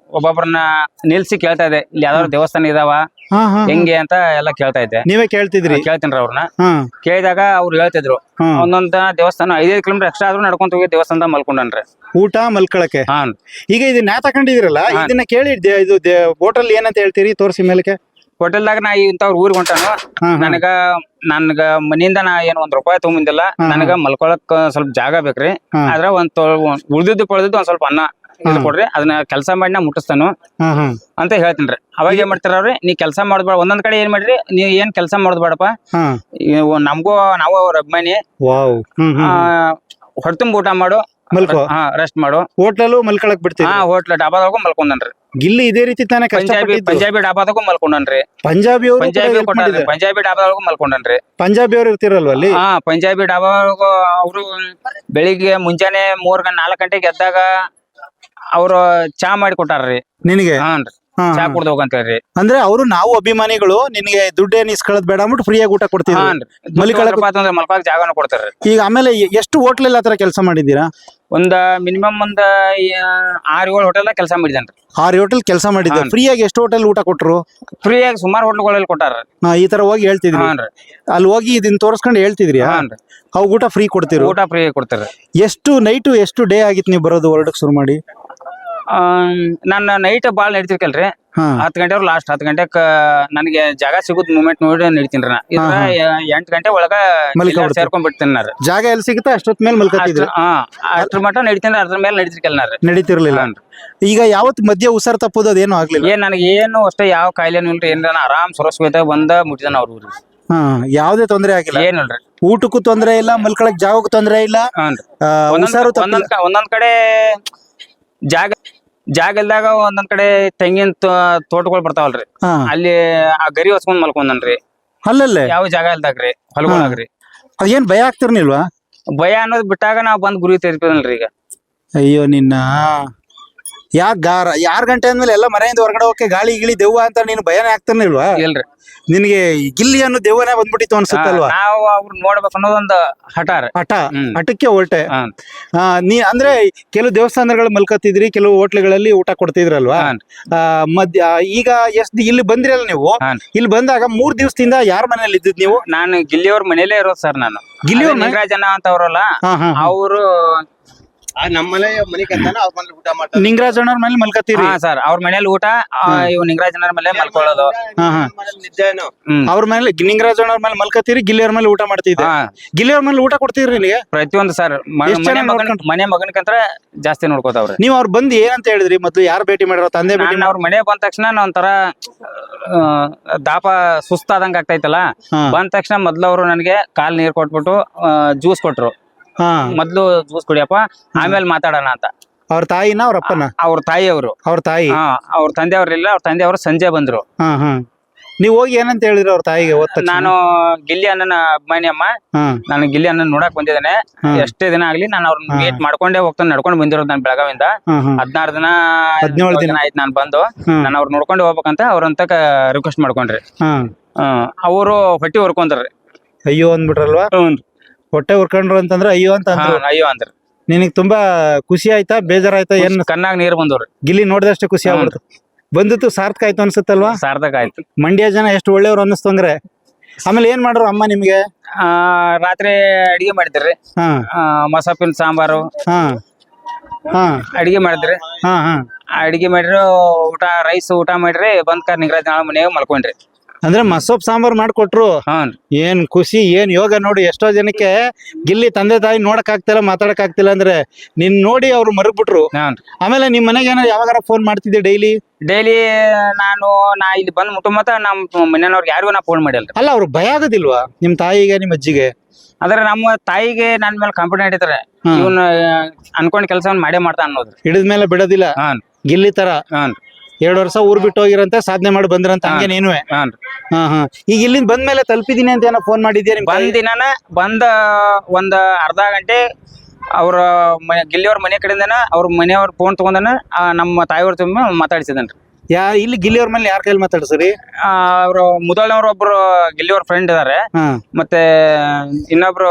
Speaker 3: ಒಬ್ಬೊಬ್ರನ್ನ ನಿಲ್ಸಿ ಕೇಳ್ತಾ ಇದೆ ಇಲ್ಲಿ ಯಾವ್ದಾದ್ರು ದೇವಸ್ಥಾನ ಇದಾವ
Speaker 2: ಹಾ ಹಾ
Speaker 3: ಹೆಂಗೆ ಅಂತ ಎಲ್ಲ ಕೇಳ್ತಾ ಇದ್ದೆ.
Speaker 2: ನೀವೇ ಕೇಳ್ತಿದ್ರಿ?
Speaker 3: ಕೇಳ್ತೀನಿ ಅವ್ರನ್ನ.
Speaker 2: ಹಾ.
Speaker 3: ಕೇಳಿದಾಗ ಅವ್ರು ಹೇಳ್ತಿದ್ರು
Speaker 2: ಒಂದೊಂದ
Speaker 3: ಒಂದೊಂದ್ ದೇವಸ್ಥಾನ ಐದೈದು ಕಿಲೋಮೀಟರ್ ಎಕ್ಸ್ಟ್ರಾ ಆದ್ರೂ ನಡ್ಕೊಂತ ಹೋಗಿ ದೇವಸ್ಥಾನದ ಮಲ್ಕೊಂಡನ್ರಿ.
Speaker 2: ಊಟ ಮಲ್ಕೊಳಕ್ಕೆ?
Speaker 3: ಹಾ.
Speaker 2: ಈಗ ಇದು ನಾ
Speaker 3: ತಕೊಂಡಿದಿರಲ್ಲ
Speaker 2: ಇದನ್ನ ಕೇಳಿ ದೇ- ಇದು ಬೋಟಲ್ ಏನಂತ ಹೇಳ್ತೀರಿ? ತೋರಿಸಿ ಮೇಲಕ್ಕೆ.
Speaker 3: ಹೋಟೆಲ್ದಾಗ ನಾ ಇಂತವ್ರ ಊರಿಗೆ ಹೊಂಟಾನು. ನನಗ ನನ್ಗ ಮನಿಯಿಂದ ನಾ ಏನ್ ಒಂದ್ ರೂಪಾಯಿ ತಗೊಂಬಂದಿಲ್ಲ ನನಗ ಮಲ್ಕೊಳಕ್ ಸ್ವಲ್ಪ ಜಾಗ ಬೇಕ್ರಿ. ಆದ್ರ ಒಂದ್ ಉಳ್ದಿದ್ದು ಪಳ್ದಿದ್ದು ಒಂದ್ ಸ್ವಲ್ಪ ಅನ್ನ ಇದು ಕೊಡ್ರಿ ಅದನ್ನ ಕೆಲಸ ಮಾಡಿ ನಾ ಮುಟ್ಟಿಸ್ತಾನು ಅಂತ ಹೇಳ್ತೀನಿ ಅವಾಗ ಏನ್ ಮಾಡ್ತಾರ ಅವ್ರಿ ನೀ ಕೆಲಸ ಮಾಡೋದ್ ಒಂದೊಂದ್ ಕಡೆ ಏನ್ ಮಾಡ್ರಿ ನೀವ್ ಏನ್ ಕೆಲಸ ಮಾಡೋದ್ ನಮಗೂ ನಾವು ಅವ್ರ ಅಭಿಮಾನಿ. ಹೊರತುಂಬ ಊಟ ಮಾಡು
Speaker 2: ಮಲ್ಕೋ.
Speaker 3: ಹಾ ರೆಸ್ಟ್ ಮಾಡು.
Speaker 2: ಹೋಟ್ಲಲ್ಲೂ ಮಲ್ಕೊಳಕ್ ಬಿಡ್ತೀವಿ
Speaker 3: ಹಾ ಹೋಟ್ಲ್ ಡಾಬಾದಾಗೂ ಮಲ್ಕೊಂಡನ್ರಿ.
Speaker 2: ಗಿಲ್ಲಿ ಇದೇ ರೀತಿ ತಾನೇ
Speaker 3: ಪಂಜಾಬಿ ಪಂಜಾಬಿ ಡಾಬಾದಾಗೂ ಮಲ್ಕೊಂಡನ್ರಿ.
Speaker 2: ಪಂಜಾಬಿ ಅವರು
Speaker 3: ಪಂಜಾಬಿ ಕೊಟ್ಟಾರ್ರಿ ಪಂಜಾಬಿ ಡಾಬಾದಾಗೂ ಮಲ್ಕೊಂಡನ್ರಿ.
Speaker 2: ಪಂಜಾಬಿ ಅವರು ಇರ್ತಿರಲ್ವ ಅಲ್ಲಿ
Speaker 3: ಹಾ ಪಂಜಾಬಿ ಡಾಬಾ ಅವರು ಬೆಳಿಗ್ಗೆ ಮುಂಜಾನೆ ಮೂರ್ ಗಂಟೆ ನಾಲ್ಕ್ ಗಂಟೆಗೆ ಎದ್ದಾಗ ಅವ್ರು ಚಾ ಮಾಡಿ ಕೊಟ್ಟಾರ್ರಿ.
Speaker 2: ನಿನಗೆ?
Speaker 3: ಹಾನ್ರಿ ಚಾ. ಕುಡ್ದು ಹೋಗಂತ ಹೇಳ್ರಿ.
Speaker 2: ಅಂದ್ರೆ ಅವರು ನಾವು ಅಭಿಮಾನಿಗಳು ನಿನಗೆ ಏನ್ ಇಸ್ಕೊಳ್ಳೋದ್ ಬೇಡ ಅಂದ್ಬಿಟ್ಟು ಫ್ರೀಯಾಗಿ ಊಟ
Speaker 3: ಕೊಡ್ತೀವಿ
Speaker 2: ಮಲಿಕಳಕ್-
Speaker 3: ಮಲ್ಕೊಳಕ್ ಜಾಗನ ಕೊಡ್ತಾರ್ರಿ.
Speaker 2: ಈಗ ಆಮೇಲೆ ಎಷ್ಟು ಹೋಟ್ಲಲ್ಲಿ ಆತರ ಕೆಲಸ ಮಾಡಿದ್ದೀರಾ?
Speaker 3: ಒಂದ ಮಿನಿಮಮ್ ಒಂದ ಆರು ಏಳು ಹೋಟೆಲ್ ಕೆಲಸ ಮಾಡಿದನ್ರಿ
Speaker 2: ಆರು ಹೋಟೆಲ್ ಕೆಲಸ ಮಾಡಿದ್ದೆ
Speaker 3: ಫ್ರೀ
Speaker 2: ಆಗಿ ಎಷ್ಟು ಹೋಟೆಲ್ ಊಟ ಕೊಟ್ರು?
Speaker 3: ಫ್ರೀ ಆಗಿ ಸುಮಾರು ಹೋಟೆಲ್ಗಳಲ್ಲಿ ಕೊಟ್ಟಾರ
Speaker 2: ಹಾ, ಈ ತರ ಹೋಗಿ ಹೇಳ್ತಿದ್ರಿ.
Speaker 3: ಹಾನ್ರಿ
Speaker 2: ಅಲ್ಲಿ ಹೋಗಿ ಇದನ್ನ ತೋರಿಸ್ಕೊಂಡು ಹೇಳ್ತಿದ್ರಿ
Speaker 3: ಹಾನ್ರಿ
Speaker 2: ಅವ್ ಊಟ ಫ್ರೀ ಕೊಡ್ತೀರಿ?
Speaker 3: ಊಟ ಫ್ರೀ ಕೊಡ್ತಾರೆ
Speaker 2: ಎಷ್ಟು ನೈಟು ಎಷ್ಟು ಡೇ ಆಗಿತ್ತು ನೀವು ಬರೋದು ಹೊರಡಕ್ ಶುರು ಮಾಡಿ?
Speaker 3: ನನ್ನ ನೈಟ್ ಬಾಳ್ ನಡಿತಿರ್ಕಲ್ರಿ.
Speaker 2: ಹಾ.
Speaker 3: ಹತ್ತು ಗಂಟೆ ಲಾಸ್ಟ್ ಹತ್ತು ಗಂಟೆ ನನಗೆ ಜಾಗ ಸಿಗುದ್ ಮೂಮೆಂಟ್ ನೋಡಿ ನಡಿತೀನಿ ನಾ. ಇದ್ರ
Speaker 2: ಹಾ,
Speaker 3: ಎಂಟು ಗಂಟೆ ಒಳಗ
Speaker 2: ಮಲ್ಕೊಂಡ್ಬಿಡ್ತೀರಿ.
Speaker 3: ಸೇರ್ಕೊಂಡ್ ಬಿಡ್ತೀನಿ ನಾನು
Speaker 2: ಜಾಗ ಎಲ್ಲಿ ಸಿಗುತ್ತೆ ಅಷ್ಟೊತ್ ಮೇಲೆ ಮಲ್ಕತ್ತಿದ್ರು
Speaker 3: ಹಾ ಅಷ್ಟ್ರ ಮಟ್ಟ ನಡಿತೀನಿ ಅದ್ರ ಮೇಲೆ ನಡಿತಿರ್ಕಲ್ ನಾನು
Speaker 2: ನಡೀತಿರ್ಲಿಲ್ಲ. ಈಗ ಯಾವತ್ತು ಮಧ್ಯ ಉಸಿರು ತಪ್ಪೋದು ಅದೇನು ಆಗ್ಲಿಲ್ಲ.
Speaker 3: ಏನ್ ನನಗೆ ಏನು ಅಷ್ಟೇ ಯಾವ ಕಾಯಿಲೆನೂ ಇಲ್ರಿ ಏನ್ ಆರಾಮ್ ಸುರಸ್ಕೋತ ಬಂದ ಮುಟ್ಟಿದಾನ ಅವ್ರ ಊರಿಗೆ.
Speaker 2: ಹಾ ಯಾವ್ದೇ ತೊಂದ್ರೆ ಆಗಿಲ್ಲ.
Speaker 3: ಏನಿಲ್ರಿ
Speaker 2: ಊಟಕ್ಕೂ ತೊಂದ್ರೆ ಇಲ್ಲ ಮಲ್ಕೊಳಕ್ ಜಾಗಕ್ಕೂ ತೊಂದ್ರೆ ಇಲ್ಲ.
Speaker 3: ಹಾನ್ರಿ
Speaker 2: ಆ,
Speaker 3: ಒಂದೊಂದ್
Speaker 2: ಉಸಾರು ತಪ್ಪಿಲ್ಲ
Speaker 3: ಒಂದೊಂದ್ ಕ- ಒಂದೊಂದ್ ಕಡೆ ಜಾಗ ಜಾಗ ಇಲ್ದಾಗ ಒಂದೊಂದ್ ಕಡೆ ತೆಂಗಿನ ತೋಟಗಳು ಬರ್ತಾವಲ್ರಿ.
Speaker 2: ಹಾ.
Speaker 3: ಅಲ್ಲಿ ಆ ಗರಿ ಹೊಸ್ಕೊಂಡ್ ಮಲ್ಕೊಂಡನ್ರಿ.
Speaker 2: ಅಲ್ಲಲ್ಲೇ?
Speaker 3: ಯಾವ ಜಾಗ ಇಲ್ದಾಗ್ರಿ ಹೊಲಗೊಳಗ್ರಿ.
Speaker 2: ಅದೇನ್ ಭಯ ಆಗ್ತಿರ್ನಿಲ್ವಾ?
Speaker 3: ಭಯ ಅನ್ನೋದ್ ಬಿಟ್ಟಾಗ ನಾವ್ ಬಂದ್ ಗುರಿ ತೆರಿತೀವಲ್ರಿ ಈಗ.
Speaker 2: ಅಯ್ಯೋ ನಿನ್ನ. ಯಾಕ ಗಾರ ಆರ್ ಗಂಟೆ ಅಂದ್ಮೇಲೆ ಎಲ್ಲ ಮನೆಯಿಂದ ಹೊರಗಡೆ ಹೋಗಕ್ಕೆ ಗಾಳಿ ಗಿಳಿ ದೆವ್ವ ಅಂತ ನೀನು ಭಯನೇ ಆಗ್ತಾನೆ ಇಲ್ವಾ?
Speaker 3: ಇಲ್ರಿ.
Speaker 2: ನಿನಗೆ ಗಿಲ್ಲಿ ಅನ್ನೋ ದೆವ್ವನೇ ಬಂದ್ಬಿಟ್ಟಿತ್ತು ಅನ್ಸುತ್ತಲ್ವಾ?
Speaker 3: ನಾವು ನೋಡ್ಬೇಕು ಅನ್ನೋದೊಂದು ಹಠ ರೀ.
Speaker 2: ಹಠ. ಹಠಕ್ಕೆ
Speaker 3: ಹೊಲ್ಟೆ.
Speaker 2: ಆ, ನೀ ಅಂದ್ರೆ ಕೆಲವು ದೇವಸ್ಥಾನಗಳು ಮಲ್ಕತ್ತಿದ್ರಿ ಕೆಲವು ಹೋಟ್ಲುಗಳಲ್ಲಿ ಊಟ ಕೊಡ್ತಿದ್ರಲ್ವಾ. ಆ, ಮಧ್ಯ ಈಗ ಎಷ್ಟು ಇಲ್ಲಿ ಬಂದ್ರಲ್ಲ ನೀವು. ಇಲ್ಲಿ ಬಂದಾಗ ಮೂರ್ ದಿವಸದಿಂದ ಯಾರ ಮನೇಲಿ ಇದ್ದಿದ್ ನೀವು?
Speaker 3: ನಾನು ಗಿಲ್ಲಿಯವ್ರ ಮನೇಲೇ ಇರೋದು ಸರ್ ನಾನು.
Speaker 2: ಗಿಲ್ಲಿಯವ್ರ ಮನೆ-
Speaker 3: ನಿಂಗರಾಜನ ಅಂತ ಅವ್ರಲ್ಲ
Speaker 2: ಹಾ ಹಾ.
Speaker 3: ಅವರು
Speaker 4: ನಮ್ಮನೆ ಮನೆ ಕತ್ತಾನ ಅವ್ರ ಮನೇಲಿ ಊಟ ಮಾಡ್ತಾರೆ.
Speaker 2: ನಿಂಗರಾಜ್ ಅಣ್ಣವ್ರ ಮನೇಲಿ ಮಲ್ಕತ್ತೀರಿ?
Speaker 3: ಹಾ ಸರ್ ಅವ್ರ ಮನೇಲಿ ಊಟ ಆ, ಇವ್ ಮೇಲೆ ಮಲ್ಕೊಳ್ಳೋದು
Speaker 2: ಹಾ ಹಾ
Speaker 4: ಮನೇಲಿ ನಿದ್ದೆನು.
Speaker 3: ಹ್ಮ್.
Speaker 2: ಅವ್ರ ಮೇಲೆ ನಿಂಗರಾಜ್ ಅಣ್ಣವ್ರ ಮೇಲೆ ಮಲ್ಕತ್ತೀರಿ ಗಿಲ್ಲಿಯವ್ರ ಮೇಲೆ ಊಟ ಮಾಡ್ತಿದ್ದೆ.
Speaker 3: ಹಾ.
Speaker 2: ಗಿಲ್ಲಿಯವ್ರ ಮೇಲೆ ಊಟ ಕೊಡ್ತೀರಿ ನಿಮಗೆ
Speaker 3: ಪ್ರತಿಯೊಂದು ಸರ್ ಮನೆ ಮಗನ್
Speaker 2: ನೋಡ್ಕೊಂಡ್ರು?
Speaker 3: ಮನೆ ಮಗನ್ಕಂತ್ರ ಜಾಸ್ತಿ ನೋಡ್ಕೋತಾವ್ರಿ.
Speaker 2: ನೀವ್ ಅವ್ರು ಬಂದ್ ಏನಂತ ಹೇಳಿದ್ರಿ ಮೊದ್ಲು ಯಾರು ಭೇಟಿ ಮಾಡಿರೋ ತಂದೆ ಭೇಟಿ
Speaker 3: ನಾನು ಅವ್ರ ಮನೆ ಬಂದ ತಕ್ಷಣ ನಾ ಒಂಥರ ಆ, ದಾಪ ಸುಸ್ತಾದಂಗ ಆಗ್ತೈತಲ್ಲ?
Speaker 2: ಹಾ.
Speaker 3: ಬಂದ ತಕ್ಷಣ ಮೊದ್ಲು ಅವರು ನನಗೆ ಕಾಲ್ ನೀರ್ ಕೊಟ್ಬಿಟ್ಟು ಜ್ಯೂಸ್ ಕೊಟ್ರು.
Speaker 2: ಹಾ.
Speaker 3: ಮೊದ್ಲು ಜ್ಯೂಸ್ ಕುಡಿಯಪ್ಪ ಆಮೇಲೆ ಮಾತಾಡೋಣ ಅಂತ.
Speaker 2: ಅವ್ರ ತಾಯಿನ ಅವ್ರ ಅಪ್ಪನ?
Speaker 3: ಅವ್ರ ತಾಯಿ ಅವರು
Speaker 2: ಅವ್ರ ತಾಯಿ?
Speaker 3: ಹಾ ಅವ್ರ ತಂದೆ ಅವ್ರಿಲ್ಲ ಅವ್ರ ತಂದೆ ಅವರು ಸಂಜೆ ಬಂದ್ರು.
Speaker 2: ಹಾ ಹಾ. ನೀವ್ ಹೋಗಿ ಏನಂತ ಹೇಳಿದ್ರಿ ಅವ್ರ ತಾಯಿಗೆ ಒತ್ತ
Speaker 3: ನಾನು ಗಿಲ್ಲಿ ಅಣ್ಣನ ಅಭಿಮಾನಿ ಅಮ್ಮ ನಾನು ಗಿಲ್ಲಿ ಅಣ್ಣನ ನೋಡಕ್ ಬಂದಿದ್ದೇನೆ. ಎಷ್ಟೇ ದಿನ ಆಗ್ಲಿ ನಾನು ಅವ್ರನ್ನ. ಮೀಟ್ ಮಾಡ್ಕೊಂಡೇ ಹೋಗ್ತಾನೆ ನಡ್ಕೊಂಡು ಬಂದಿರೋದು ನಾನು ಬೆಳಗಾವಿಂದ ಹದಿನಾರು ದಿನ
Speaker 2: ಹದಿನೇಳು ದಿನ.
Speaker 3: ಆಯ್ತು ನಾನು ಬಂದು. ನಾನು ಅವ್ರು ನೋಡ್ಕೊಂಡು ಹೋಗ್ಬೇಕಂತ ಅವ್ರಂತ ರಿಕ್ವೆಸ್ಟ್ ಮಾಡ್ಕೊಂಡ್ರಿ.
Speaker 2: ಹಾ.
Speaker 3: ಅವರು ಹೊಟ್ಟಿ ಹೊರ್ಕೊಂಡ್ರಿ.
Speaker 2: ಅಯ್ಯೋ ಅಂದ್ಬಿಟ್ರಲ್ವಾ? ಹೊಟ್ಟೆ ಉರ್ಕೊಂಡ್ರು ಅಂತಂದ್ರೆ ಅಯ್ಯೋ ಅಂತ ಅಂದ್ರು.
Speaker 3: ಅಯ್ಯೋ ಅಂದ್ರೆ.
Speaker 2: ನಿನಗ್ ತುಂಬಾ ಖುಷಿ ಆಯ್ತಾ? ಬೇಜಾರಾಯ್ತಾ? ಏನ್
Speaker 3: ಕಣ್ಣಾಗ ನೀರ್ ಬಂದವ್ರು.
Speaker 2: ಗಿಲ್ಲಿ ನೋಡಿದಷ್ಟು ಖುಷಿ ಆಗ್ಬಿಡ್ತು. ಬಂದಿತ್ತು ಸಾರ್ಥಕ ಆಯ್ತು ಅನ್ಸುತ್ತಲ್ವಾ?
Speaker 3: ಸಾರ್ಥಕ ಆಯ್ತು.
Speaker 2: ಮಂಡ್ಯ ಜನ ಎಷ್ಟು ಒಳ್ಳೆಯವ್ರು ಅನ್ನಿಸ್ತು ಅಂದ್ರೆ ಆಮೇಲೆ ಏನ್ ಮಾಡ್ರು ಅಮ್ಮ ನಿಮ್ಗೆ?
Speaker 3: ಆ, ರಾತ್ರಿ ಅಡಿಗೆ ಮಾಡಿದ್ರಿ.
Speaker 2: ಹಾ.
Speaker 3: ಮಸಪ್ಪಿನ ಸಾಂಬಾರು.
Speaker 2: ಹಾ. ಹಾ.
Speaker 3: ಅಡಿಗೆ ಮಾಡಿದ್ರಿ.
Speaker 2: ಹಾ ಹಾ.
Speaker 3: ಅಡಿಗೆ ಮಾಡಿದ್ರು ಊಟ ರೈಸ್ ಊಟ ಮಾಡ್ರಿ ಬಂದ್ ಕಾರ್ ನಿಗ್ರಾಜ್ ನಾಳೆ ಮನೆಯಾಗ ಮಲ್ಕೊಂಡ್ರಿ.
Speaker 2: ಅಂದ್ರೆ ಮಸೊಪ್ ಸಾಂಬಾರ್ ಮಾಡ್ಕೊಟ್ರು.
Speaker 3: ಹಾನ್
Speaker 2: ಏನ್ ಖುಷಿ ಏನ್ ಯೋಗ ನೋಡಿ ಎಷ್ಟೋ ಜನಕ್ಕೆ ಗಿಲ್ಲಿ ತಂದೆ ತಾಯಿ ನೋಡಕ್ ಆಗ್ತಿಲ್ಲ ಮಾತಾಡಕ್ ಆಗ್ತಿಲ್ಲ ಅಂದ್ರೆ ನಿನ್ ನೋಡಿ ಅವ್ರು ಮರಗ್ಬಿಟ್ರು.
Speaker 3: ಹಾನ್
Speaker 2: ಆಮೇಲೆ ನಿಮ್ ಮನೆಗೆ ಏನೋ ಯಾವಾಗಾರ ಫೋನ್ ಮಾಡ್ತಿದ್ದೆ ಡೈಲಿ
Speaker 3: ಡೈಲಿ ನಾನು ನಾ ಇಲ್ಲಿ ಬಂದ್ ಮುಟ್ಟು ಮತ್ತ ನಮ್ಮ ಮನೆಯವ್ರಿಗೆ ಯಾರಿಗೂ ನಾ ಫೋನ್ ಮಾಡಿಲ್ಲ
Speaker 2: ಅಲ್ಲ ಅವ್ರು ಭಯ ಆಗೋದಿಲ್ವಾ ನಿಮ್ ತಾಯಿಗೆ ನಿಮ್ ಅಜ್ಜಿಗೆ?
Speaker 3: ಆದ್ರೆ ನಮ್ಮ ತಾಯಿಗೆ ನನ್ ಮೇಲೆ ಕಾಂಪಿಡೆಂಟ್
Speaker 2: ಇದ್ರೆ.
Speaker 3: ಇವನ್ ಅನ್ಕೊಂಡ್ ಕೆಲಸ ಮಾಡೇ ಮಾಡ್ತಾ ಹಿಡಿದ
Speaker 2: ಹಿಡಿದ್ಮೇಲೆ ಬಿಡೋದಿಲ್ಲ.
Speaker 3: ಹಾನ್
Speaker 2: ಗಿಲ್ಲಿ ತರ.
Speaker 3: ಹಾನ್
Speaker 2: ಎರಡ್ ವರ್ಷ ಊರ್ ಬಿಟ್ಟು ಹೋಗಿರಂತೆ ಸಾಧನೆ ಮಾಡಿ ಬಂದ್ರಂತ ಹಂಗೆ ನೀನು
Speaker 3: ಹಾನ್
Speaker 2: ಹಾ ಹಾ ಈಗ ಇಲ್ಲಿಂದ ಬಂದ್ಮೇಲೆ ತಲುಪಿದೀನಿ ಅಂತ ಏನೋ ಫೋನ್ ಮಾಡಿದ್ಯಾ ನಿಮ್
Speaker 3: ಬಂದ್ ದಿನಾನ ಬಂದ ಒಂದ್ ಅರ್ಧ ಗಂಟೆ ಅವ್ರ ಮನೆ ಗಿಲ್ಲಿಯವ್ರ ಮನೆ ಕಡೆಯಿಂದನ ಅವ್ರ ಮನೆಯವ್ರ ಫೋನ್ ತಗೊಂಡನ ಆ, ನಮ್ಮ ತಾಯಿಯವ್ರ ತುಂಬ ಮಾತಾಡಿಸಿದನ್ರಿ
Speaker 2: ಯಾ ಇಲ್ಲಿ ಗಿಲ್ಲಿಯವ್ರ ಮೇಲೆ ಯಾರ ಕೈಲಿ ಮಾತಾಡ್ಸರಿ
Speaker 3: ಅವ್ರು ಮುದಳ್ನವ್ರ ಒಬ್ರು ಗಿಲ್ಲಿಯವ್ರ ಫ್ರೆಂಡ್ ಇದಾರೆ.
Speaker 2: ಹಾ.
Speaker 3: ಮತ್ತೆ ಇನ್ನೊಬ್ರು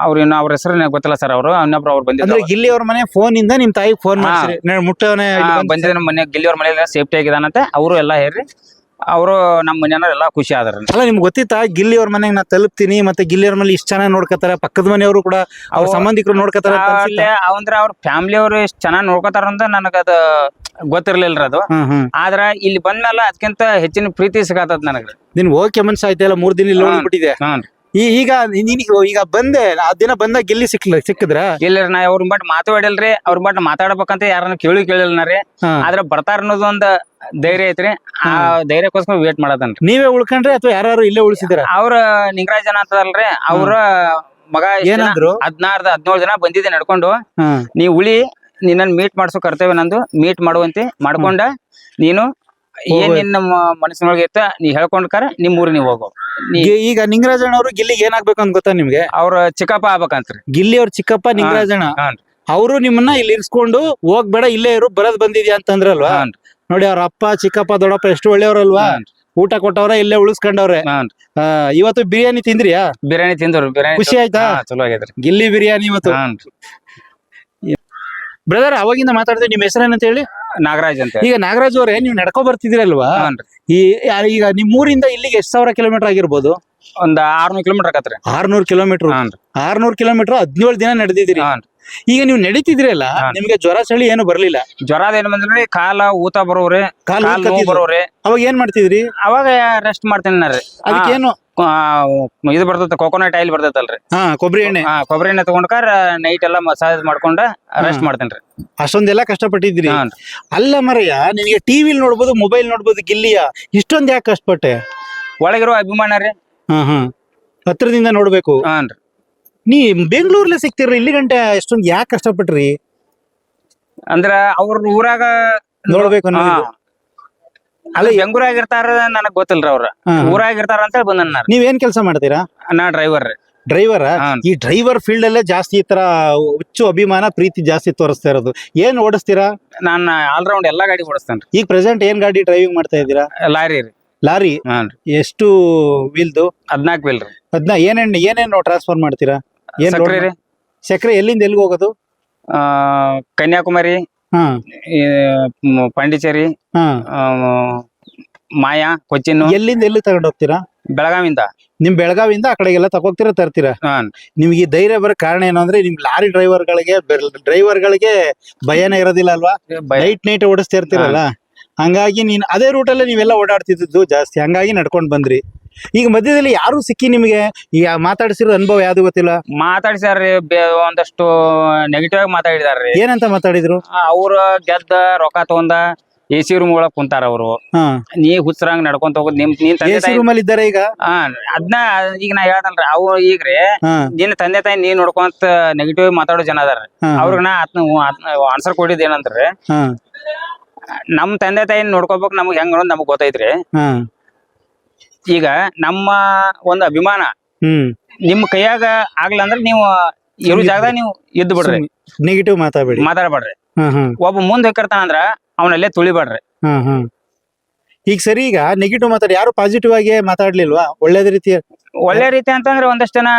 Speaker 3: ಅವ್ರ ಇನ್ನು ಅವ್ರ ಹೆಸರು ನನಗೆ ಗೊತ್ತಿಲ್ಲ ಸರ್ ಅವರು. ಇನ್ನೊಬ್ರು ಅವ್ರು
Speaker 2: ಅಂದ್ರೆ
Speaker 3: ಬಂದಿದ್ರು.
Speaker 2: ಗಿಲ್ಲಿ ಅವ್ರ ಮನೆ ಫೋನ್ ಇಂದ ನಿಮ್ ತಾಯಿಗೆ ಫೋನ್
Speaker 3: ಹಾ.
Speaker 2: ನಾನ್ ಮುಟ್ಟವನೇ ಇಲ್ಲಿ ಬಂದು-
Speaker 3: ಬಂದಿದ್ದ ನಮ್ಮ ಮನೆ. ಗಿಲ್ಲಿಯವ್ರ ಮನೆ ಸೇಫ್ಟಿ ಆಗಿದಾನಂತೆ. ಅವರು ಎಲ್ಲ ಹೇಳ್ರಿ. ಅವರು ನಮ್ಮ ಮನೆಯವ್ರು ಎಲ್ಲ ಖುಷಿ ಆದ್ರೆ
Speaker 2: ಅಲ್ಲ ನಿಮ್ಗೆ ಗೊತ್ತಿತ್ತಾ? ಗಿಲ್ಲಿ ಅವ್ರ ಮನೆಗೆ ನಾ ತಲುಪ್ತೀನಿ ಮತ್ತೆ ಗಿಲ್ಲಿ ಅವ್ರ ಮನೆ ಇಷ್ಟ ಚೆನ್ನಾಗಿ ನೋಡ್ಕೋತಾರೆ ಪಕ್ಕದ ಮನೆಯವರು ಕೂಡ ಅವ್ರ
Speaker 3: ಅವು-
Speaker 2: ಸಂಬಂಧಿಕರು ನೋಡ್ಕೋತಾರೆ ಅಂತ?
Speaker 3: ಅಲ್ಲೇ ಅವಂದ್ರ ಅವ್ರ ಫ್ಯಾಮಿಲಿ ಅವ್ರು ಎಷ್ಟ್ ಚೆನ್ನಾಗಿ ನೋಡ್ಕೊತಾರ ಅಂತ ನನಗದ ಗೊತ್ತಿರ್ಲಿಲ್ರಿ ಅದು.
Speaker 2: ಹ್ಮ್ ಹ್ಮ್.
Speaker 3: ಆದ್ರ ಇಲ್ಲಿ ಬಂದ್ಮೇಲೆ ಅದಕ್ಕಿಂತ ಹೆಚ್ಚಿನ ಪ್ರೀತಿ ಸಿಗತ್ತದ ನನಗ.
Speaker 2: ನಿನ್ ಓಕೆ ಮನ್ಸ ಆಯ್ತಲ್ಲ ಮೂರ್ ದಿನ ಇಲ್ಲಿ
Speaker 3: ಹಾ. ಹ್ಞೂ
Speaker 2: ಈ ಈಗ ಈಗ ಬಂದೆ ಆ ದಿನ ಬಂದಾಗ ಗೆಲ್ಲಿ ಸಿಕ್ಲ ಸಿಕ್ಕಿದ್ರ?
Speaker 3: ಇಲ್ಲ ನಾ ಅವ್ರ ಬಟ್ ಮಾತಾಡಿಲ್ರಿ ಅವ್ರ ಬಟ್ ಮಾತಾಡ್ಬೇಕಂತ ಯಾರನ್ನ ಕೇಳಿ ಕೇಳಿಲ್ಲ ರೀ. ಆದ್ರ ಬರ್ತಾರ ಅನ್ನೋದು ಒಂದ್ ಧೈರ್ಯ ಐತ್ರಿ. ಆ ಧೈರ್ಯಕ್ಕೋಸ್ಕರ ವೇಟ್ ಮಾಡದನ್ರಿ.
Speaker 2: ನೀವೇ ಉಳ್ಕೊಂಡ್ರೆ ಅಥವಾ ಯಾರು ಇಲ್ಲೇ ಉಳಿಸಿದ್ರ
Speaker 3: ಅವ್ರ ನಿಂಗರಾಜ್ ಜನ ಅಂತದಲ್ರಿ ಅವ್ರ ಮಗ
Speaker 2: ಏನಂದ್ರು?
Speaker 3: ಹದಿನಾರ್ದ ಹದಿನೇಳು ಜನ ಬಂದಿದ್ದೆ ನಡ್ಕೊಂಡು. ನೀ ಉಳಿ ನಿನ್ನನ್ ಮೀಟ್ ಮಾಡ್ಸೋ ಕರ್ತವ್ಯ ನಂದು ಮೀಟ್ ಮಾಡುವಂತೆ ಮಾಡ್ಕೊಂಡ ನೀನು ಏನ್. ನಿನ್ನ ಮನಸ್ಸಿನೊಳಗೆ ಇತ್ತ ನೀ ಹೇಳ್ಕೊಂಡ್ಕಾರ ನಿಮ್ ಊರಿಗೆ ನೀವ್ ಹೋಗೋ
Speaker 2: ಈಗ ನಿಂಗರಾಜಣ್ಣ ಅವರು ಗಿಲ್ಲಿಗೆ ಏನಾಗ್ಬೇಕು ಅಂತ ಗೊತ್ತಾ ನಿಮ್ಗೆ
Speaker 3: ಅವ್ರ ಚಿಕ್ಕಪ್ಪ ಆಗ್ಬೇಕಂತ್ರಿ
Speaker 2: ಗಿಲ್ಲಿ ಅವ್ರ ಚಿಕ್ಕಪ್ಪ ನಿಂಗರಾಜಣ್ಣ. ಅವರು ನಿಮ್ಮನ್ನ ಇಲ್ಲಿ ಇರ್ಸ್ಕೊಂಡು ಹೋಗ್ಬೇಡ ಇಲ್ಲೇ ಇರು ಬರದ್ ಬಂದಿದ್ಯಾ ಅಂತಂದ್ರಲ್ವಾ. ನೋಡಿ ಅವ್ರ ಅಪ್ಪ ಚಿಕ್ಕಪ್ಪ ದೊಡ್ಡಪ್ಪ ಎಷ್ಟು ಒಳ್ಳೆಯವ್ರಲ್ವಾ. ಊಟ ಕೊಟ್ಟವ್ರ ಇಲ್ಲೇ ಉಳಿಸ್ಕೊಂಡವ್ರೆ. ಆ, ಇವತ್ತು ಬಿರಿಯಾನಿ ತಿಂದ್ರಿಯಾ
Speaker 3: ಬಿರಿಯಾನಿ ತಿಂದ್ರು ಬಿರಿಯಾನಿ
Speaker 2: ಖುಷಿ ಆಯ್ತಾ
Speaker 3: ಹಾ, ಚಲೋ ಆಗೈತ್ರಿ
Speaker 2: ಗಿಲ್ಲಿ ಬಿರಿಯಾನಿ ಇವತ್ತು. ಬ್ರದರ್ ಅವಾಗಿಂದ ಮಾತಾಡ್ತೀವಿ ನಿಮ್ ಹೆಸರೇನಂತ ಹೇಳಿ?
Speaker 3: ನಾಗರಾಜ್ ಅಂತ
Speaker 2: ಈಗ ನಾಗರಾಜ್ ಅವರೇ ನೀವು ನಡ್ಕೊ
Speaker 3: ಬರ್ತಿದ್ರಲ್ವಾ.
Speaker 2: ಈ ಈಗ ನಿಮ್ ಊರಿಂದ ಇಲ್ಲಿಗೆ ಎಷ್ಟ್ ಸಾವಿರ ಕಿಲೋಮೀಟರ್ ಆಗಿರ್ಬೋದು?
Speaker 3: ಒಂದ್ ಆರ್ನೂರ್ ಕಿಲೋಮೀಟರ್ ಆಕತ್ರಿ.
Speaker 2: ಆರ್ನೂರ್ ಕಿಲೋಮೀಟರ್. ಆರ್ನೂರ್ ಕಿಲೋಮೀಟರ್ ಹದಿನೇಳು ದಿನ ನಡೆದಿದ್ದೀರಿ. ಈಗ ನೀವು ನಡೀತಿದ್ರಲ್ಲ
Speaker 3: ನಿಮಗೆ
Speaker 2: ನಿಮ್ಗೆ ಜ್ವರ ಚಳಿ ಏನು ಬರ್ಲಿಲ್ಲ?
Speaker 3: ಜ್ವರ ಏನ್ ಬಂದ್ರಿ? ಕಾಲ ಊತ ಬರೋರೆ
Speaker 2: ಕಾಲ್
Speaker 3: ಕಾಲ್ ನೋವು
Speaker 2: ಊದ್ಕತ್ತಿದ್ರು.
Speaker 3: ಬರೋವ್ರಿ.
Speaker 2: ಅವಾಗ ಏನ್ ಮಾಡ್ತಿದ್ರಿ?
Speaker 3: ಅವಾಗ ರೆಸ್ಟ್ ಮಾಡ್ತೇನೆ ರೀ
Speaker 2: ಅದಕ್ಕೇನು
Speaker 3: ಇದು ಬರ್ತೈತೆ ಕೋಕೋನಟ್ ಆಯಿಲ್ ಬರ್ತದಲ್ರಿ
Speaker 2: ಹಾ ಕೊಬ್ಬರಿ ಎಣ್ಣೆ.
Speaker 3: ಹಾ ಕೊಬ್ಬರಿ ಎಣ್ಣೆ ತಗೊಂಡ್ಕಾರ ನೈಟ್ ಎಲ್ಲ ಮಸಾಜ್ ಮಾಡ್ಕೊಂಡ ರೆಸ್ಟ್ ಮಾಡ್ತೇನ್ರಿ
Speaker 2: ಅಷ್ಟೊಂದೆಲ್ಲ ಕಷ್ಟಪಟ್ಟಿದ್ರಿ
Speaker 3: ಹಾನ್
Speaker 2: ಅಲ್ಲ ಮರಯ್ಯ ನಿಮಗೆ ಟಿವಿ ನೋಡ್ಬೋದು ಮೊಬೈಲ್ ನೋಡ್ಬೋದು ಗಿಲ್ಲಿಯ ಇಷ್ಟೊಂದ್ ಯಾಕೆ ಕಷ್ಟಪಟ್ಟೆ?
Speaker 3: ಒಳಗಿರೋ ಅಭಿಮಾನ ರೀ.
Speaker 2: ಹಾ ಹಾ. ಹತ್ರದಿಂದ ನೋಡ್ಬೇಕು.
Speaker 3: ಹಾ ರೀ
Speaker 2: ನೀ ಬೆಂಗಳೂರ್ಲೆ ಸಿಗ್ತಿರ್ರಿ ಇಲ್ಲಿ ಗಂಟೆ ಎಷ್ಟೊಂದ್ ಯಾಕೆ ಕಷ್ಟಪಟ್ರಿ?
Speaker 3: ಅಂದ್ರ ಅವ್ರ ಊರಾಗ
Speaker 2: ನೋಡ್ಬೇಕು
Speaker 3: ಹಾ.
Speaker 2: ಅನ್ನೋದು
Speaker 3: ಅಲ್ಲ ಹೆಂಗೂರಾಗ ಇರ್ತಾರ ನನಗ್ ಗೊತ್ತಿಲ್ರಿ ಅವ್ರ.
Speaker 2: ಹಾ.
Speaker 3: ಊರಾಗ ಇರ್ತಾರ ಅಂತ ಬಂದನ್ ನಾ
Speaker 2: ನೀವೇನ್ ಕೆಲಸ ಮಾಡ್ತೀರಾ?
Speaker 3: ನಾ ಡ್ರೈವರ್ ರೀ.
Speaker 2: ಡ್ರೈವರ್
Speaker 3: ಹಾನ್.
Speaker 2: ಈ ಡ್ರೈವರ್ ಫೀಲ್ಡ್ ಅಲ್ಲೇ ಜಾಸ್ತಿ ಈ ತರ ಹುಚ್ಚು ಅಭಿಮಾನ ಪ್ರೀತಿ ಜಾಸ್ತಿ ತೋರಿಸ್ತಾ ಇರೋದು. ಏನ್ ಓಡಿಸ್ತೀರಾ?
Speaker 3: ನಾನು ಆಲ್ರೌಂಡ್ ಎಲ್ಲಾ ಗಾಡಿ ಓಡಿಸ್ತೇನ್ರಿ
Speaker 2: ಈಗ ಪ್ರೆಸೆಂಟ್ ಏನ್ ಗಾಡಿ ಡ್ರೈವಿಂಗ್ ಮಾಡ್ತಾ ಇದ್ದೀರಾ?
Speaker 3: ಲಾರಿ ರೀ.
Speaker 2: ಲಾರಿ? ಎಷ್ಟು ವೀಲ್ದು
Speaker 3: ಹದ್ನಾಕ್ ವೀಲ್ ರೀ.
Speaker 2: ಅದನ್ನ ಏನೇನ್ ಏನೇನು ಟ್ರಾನ್ಸ್ಫರ್ ಮಾಡ್ತೀರಾ? ಏನ್
Speaker 3: ಸಕ್ರೆ ರೀ.
Speaker 2: ಸಕ್ಕರೆ ಎಲ್ಲಿಂದ ಎಲ್ಲಿಗೆ ಹೋಗೋದು?
Speaker 3: ಆ, ಕನ್ಯಾಕುಮಾರಿ
Speaker 2: ಹಾ.
Speaker 3: ಈ, ಮ್, ಪಾಂಡಿಚೇರಿ
Speaker 2: ಹಾ.
Speaker 3: ಆ, ಮಾಯಾ ಕೊಚ್ಚಿನ್
Speaker 2: ಎಲ್ಲಿಂದ ಎಲ್ಲಿ ತಗೊಂಡು ಹೋಗ್ತೀರಾ?
Speaker 3: ಬೆಳಗಾವಿಂದ.
Speaker 2: ನಿಮ್ ಬೆಳಗಾವಿಂದ ಆ ಕಡೆಗೆಲ್ಲ ತಗೋಗ್ತೀರಾ ತರ್ತೀರಾ?
Speaker 3: ಹಾನ್
Speaker 2: ನಿಮ್ಗೆ ಈ ಧೈರ್ಯ ಬರೋ ಕಾರಣ ಏನು ಅಂದ್ರೆ ನಿಮ್ ಲಾರಿ ಡ್ರೈವರ್ ಗಳಿಗೆ ಡ್ರೈವರ್ ಗಳಿಗೆ ಭಯನೇ ಇರೋದಿಲ್ಲ ಅಲ್ವಾ?
Speaker 3: ಬೈ-
Speaker 2: ನೈಟ್ ನೈಟ್ ಓಡಿಸ್ತಾ ಇರ್ತೀರಲ್ಲ. ಹಂಗಾಗಿ ನೀನು ಅದೇ ರೂಟಲ್ಲೇ ನೀವೆಲ್ಲ ಓಡಾಡ್ತಿದ್ದು ಜಾಸ್ತಿ. ಹಂಗಾಗಿ ನಡ್ಕೊಂಡು ಬಂದ್ರಿ. ಈಗ ಮಧ್ಯದಲ್ಲಿ ಯಾರು ಸಿಕ್ಕಿ ನಿಮಗೆ? ಈ ಮಾತಾಡಿಸಿರೋ ಅನುಭವ ಯಾವ್ದು ಗೊತ್ತಿಲ್ಲ?
Speaker 3: ಮಾತಾಡ್ಸ್ಯಾರ್ರಿ ಬೆ- ಒಂದಷ್ಟು ನೆಗೆಟಿವ್ ಆಗಿ ಮಾತಾಡಿದಾರ್ರಿ.
Speaker 2: ಏನಂತ ಮಾತಾಡಿದ್ರು?
Speaker 3: ಅವ್ರ ಗೆದ್ದ ರೊಕ್ಕ ತಗೊಂಡ ಎ ಸಿ ರೂಮ್ ಒಳಗ್ ಕುಂತಾರ ಅವ್ರು.
Speaker 2: ಹಾ.
Speaker 3: ನೀ ಹುಚ್ಚರಂಗ್ ನಡ್ಕೊಂತ ಹೋಗುದ್ ನಿಮ್ ನೀನ್
Speaker 2: ಎ
Speaker 3: ತಂದೆ
Speaker 2: ಸಿ
Speaker 3: ತಾಯಿ
Speaker 2: ಇದ್ದಾರೆ ಈಗ?
Speaker 3: ಹಾ ಅದ್ನ ಈಗ ನಾ ಹೇಳ್ದಲ್ರಿ ಅವು ಈಗ್ರಿ
Speaker 2: ಹಾ.
Speaker 3: ನಿನ್ನ ತಂದೆ ತಾಯಿ ನೀ ನೋಡ್ಕೊಂತ ನೆಗೆಟಿವ್ ಮಾತಾಡೋ ಜನ ಅದಾರ
Speaker 2: ಹಾ
Speaker 3: ಅವ್ರಿಗೆ ನಾ ಆನ್ಸರ್ ಕೊಟ್ಟಿದ್ ಏನಂದ್ರಿ
Speaker 2: ಹಾ.
Speaker 3: ನಮ್ ತಂದೆ ತಾಯಿ ನೋಡ್ಕೋಬೇಕು ನಮ್ಗೆ ಹೆಂಗ್ ಅನ್ನೋದ್ ನಮಗ್ ಗೊತ್ತೈತ್ರಿ. ಈಗ ನಮ್ಮ ಒಂದು ಅಭಿಮಾನ
Speaker 2: ಹ್ಮ್.
Speaker 3: ನಿಮ್ ಕೈಯಾಗ ಆಗ್ಲ ಅಂದ್ರೆ ನೀವು ಇರೋ ಜಾಗದಾಗ ನೀವು ಇದ್ದು ಬಿಡ್ರಿ.
Speaker 2: ನೆಗೆಟಿವ್ ಮಾತಾಡ್ಬೇಡಿ.
Speaker 3: ಮಾತಾಡ್ಬೇಡ್ರಿ. ಒಬ್ಬ ಮುಂದ್ ಹೋಗಿರ್ತಾನ ಅಂದ್ರ ಅವನಲ್ಲೇ ತುಳಿಬೇಡ್ರಿ.
Speaker 2: ಹ್ಮ್ ಈಗ ಸರಿ ಈಗ ನೆಗೆಟಿವ್ ಮಾತಾಡಿ ಯಾರು ಪಾಸಿಟಿವ್ ಆಗಿ ಮಾತಾಡ್ಲಿಲ್ವಾ? ಒಳ್ಳೇದ್ ರೀತಿ
Speaker 3: ಒಳ್ಳೆ ರೀತಿ ಅಂತಂದ್ರೆ ಒಂದಷ್ಟು ಜನ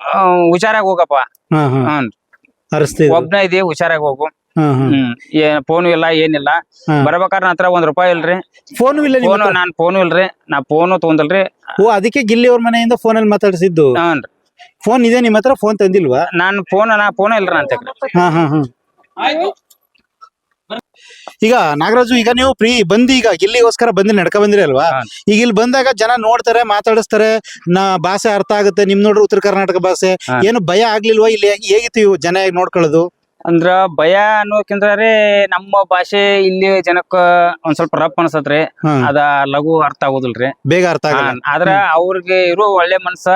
Speaker 3: ಆ, ಹುಷಾರಾಗಿ ಹೋಗಪ್ಪ.
Speaker 2: ಹ್ಮ್
Speaker 3: ಹ್ಮ್.
Speaker 2: ಅರಸ್ತಿದ್ರು
Speaker 3: ಒಬ್ನ ಇದೆ ಹುಷಾರಾಗಿ ಹೋಗು. ಏನ್ ಫೋನ್ ಇಲ್ಲ ಏನಿಲ್ಲ. ಬರ್ಬೇಕಾದ್ರ ಹತ್ರ ಒಂದ್ ರೂಪಾಯಿ ಇಲ್ರಿ.
Speaker 2: ಫೋನ್ ಇಲ್ಲ ನಿಮ್ಮ
Speaker 3: ಫೋನು
Speaker 2: ಹತ್ರ?
Speaker 3: ನಾನ್ ಫೋನ್ ಇಲ್ರಿ. ನಾ ಫೋನು ತಗೊಂಡಲ್ರಿ.
Speaker 2: ಓ ಅದಕ್ಕೆ ಗಿಲ್ಲಿ ಅವ್ರ ಮನೆಯಿಂದ ಫೋನ್ ಅಲ್ಲಿ ಮಾತಾಡಿಸಿದ್ದು?
Speaker 3: ಹ್ಞೂ
Speaker 2: ಫೋನ್ ಇದೆ ನಿಮ್ ಹತ್ರ? ಫೋನ್ ತಂದಿಲ್ವಾ?
Speaker 3: ನಾನ್ ಫೋನ್ ನಾ ಫೋನ್ ಇಲ್ರಿ ಅಂತ
Speaker 2: ಹಾ ಹಾ ಹಾ. ಈಗ ನಾಗರಾಜು ಈಗ ನೀವು ಫ್ರೀ ಬಂದಿ ಈಗ ಗಿಲ್ಲಿಗೋಸ್ಕರ ಬಂದು ನಡ್ಕ ಬಂದ್ರಿ ಅಲ್ವಾ?
Speaker 3: ಹಾ.
Speaker 2: ಈಗ ಇಲ್ಲಿ ಬಂದಾಗ ಜನ ನೋಡ್ತಾರೆ ಮಾತಾಡಿಸ್ತಾರೆ ನಾ ಭಾಷೆ ಅರ್ಥ ಆಗುತ್ತೆ. ನಿಮ್ ನೋಡ್ರಿ ಉತ್ತರ ಕರ್ನಾಟಕ ಭಾಷೆ.
Speaker 3: ಹಾ.
Speaker 2: ಏನು ಭಯ ಆಗ್ಲಿಲ್ವಾ? ಇಲ್ಲಿ ಹೇಗ್- ಹೇಗಿತ್ತು ಇವು ಜನ ಹೇಗ್ ನೋಡ್ಕೊಳ್ಳೋದು?
Speaker 3: ಅಂದ್ರ ಭಯ ಅನ್ನೋಕ್ಕಿಂತ ರೀ ನಮ್ಮ ಭಾಷೆ ಇಲ್ಲಿ ಜನಕ್ಕ ಒಂದ್ ಸ್ವಲ್ಪ ರಫ್ ಅನ್ಸತ್ರಿ.
Speaker 2: ಹಾ.
Speaker 3: ಅದ ಲಘು ಅರ್ಥ ಆಗುದಿಲ್ರಿ.
Speaker 2: ಬೇಗ ಅರ್ಥ ಆಗಲ್ಲ.
Speaker 3: ಹಾ, ಆದ್ರ ಅವ್ರಿಗೆ ಇರೋ ಒಳ್ಳೆ ಮನ್ಸ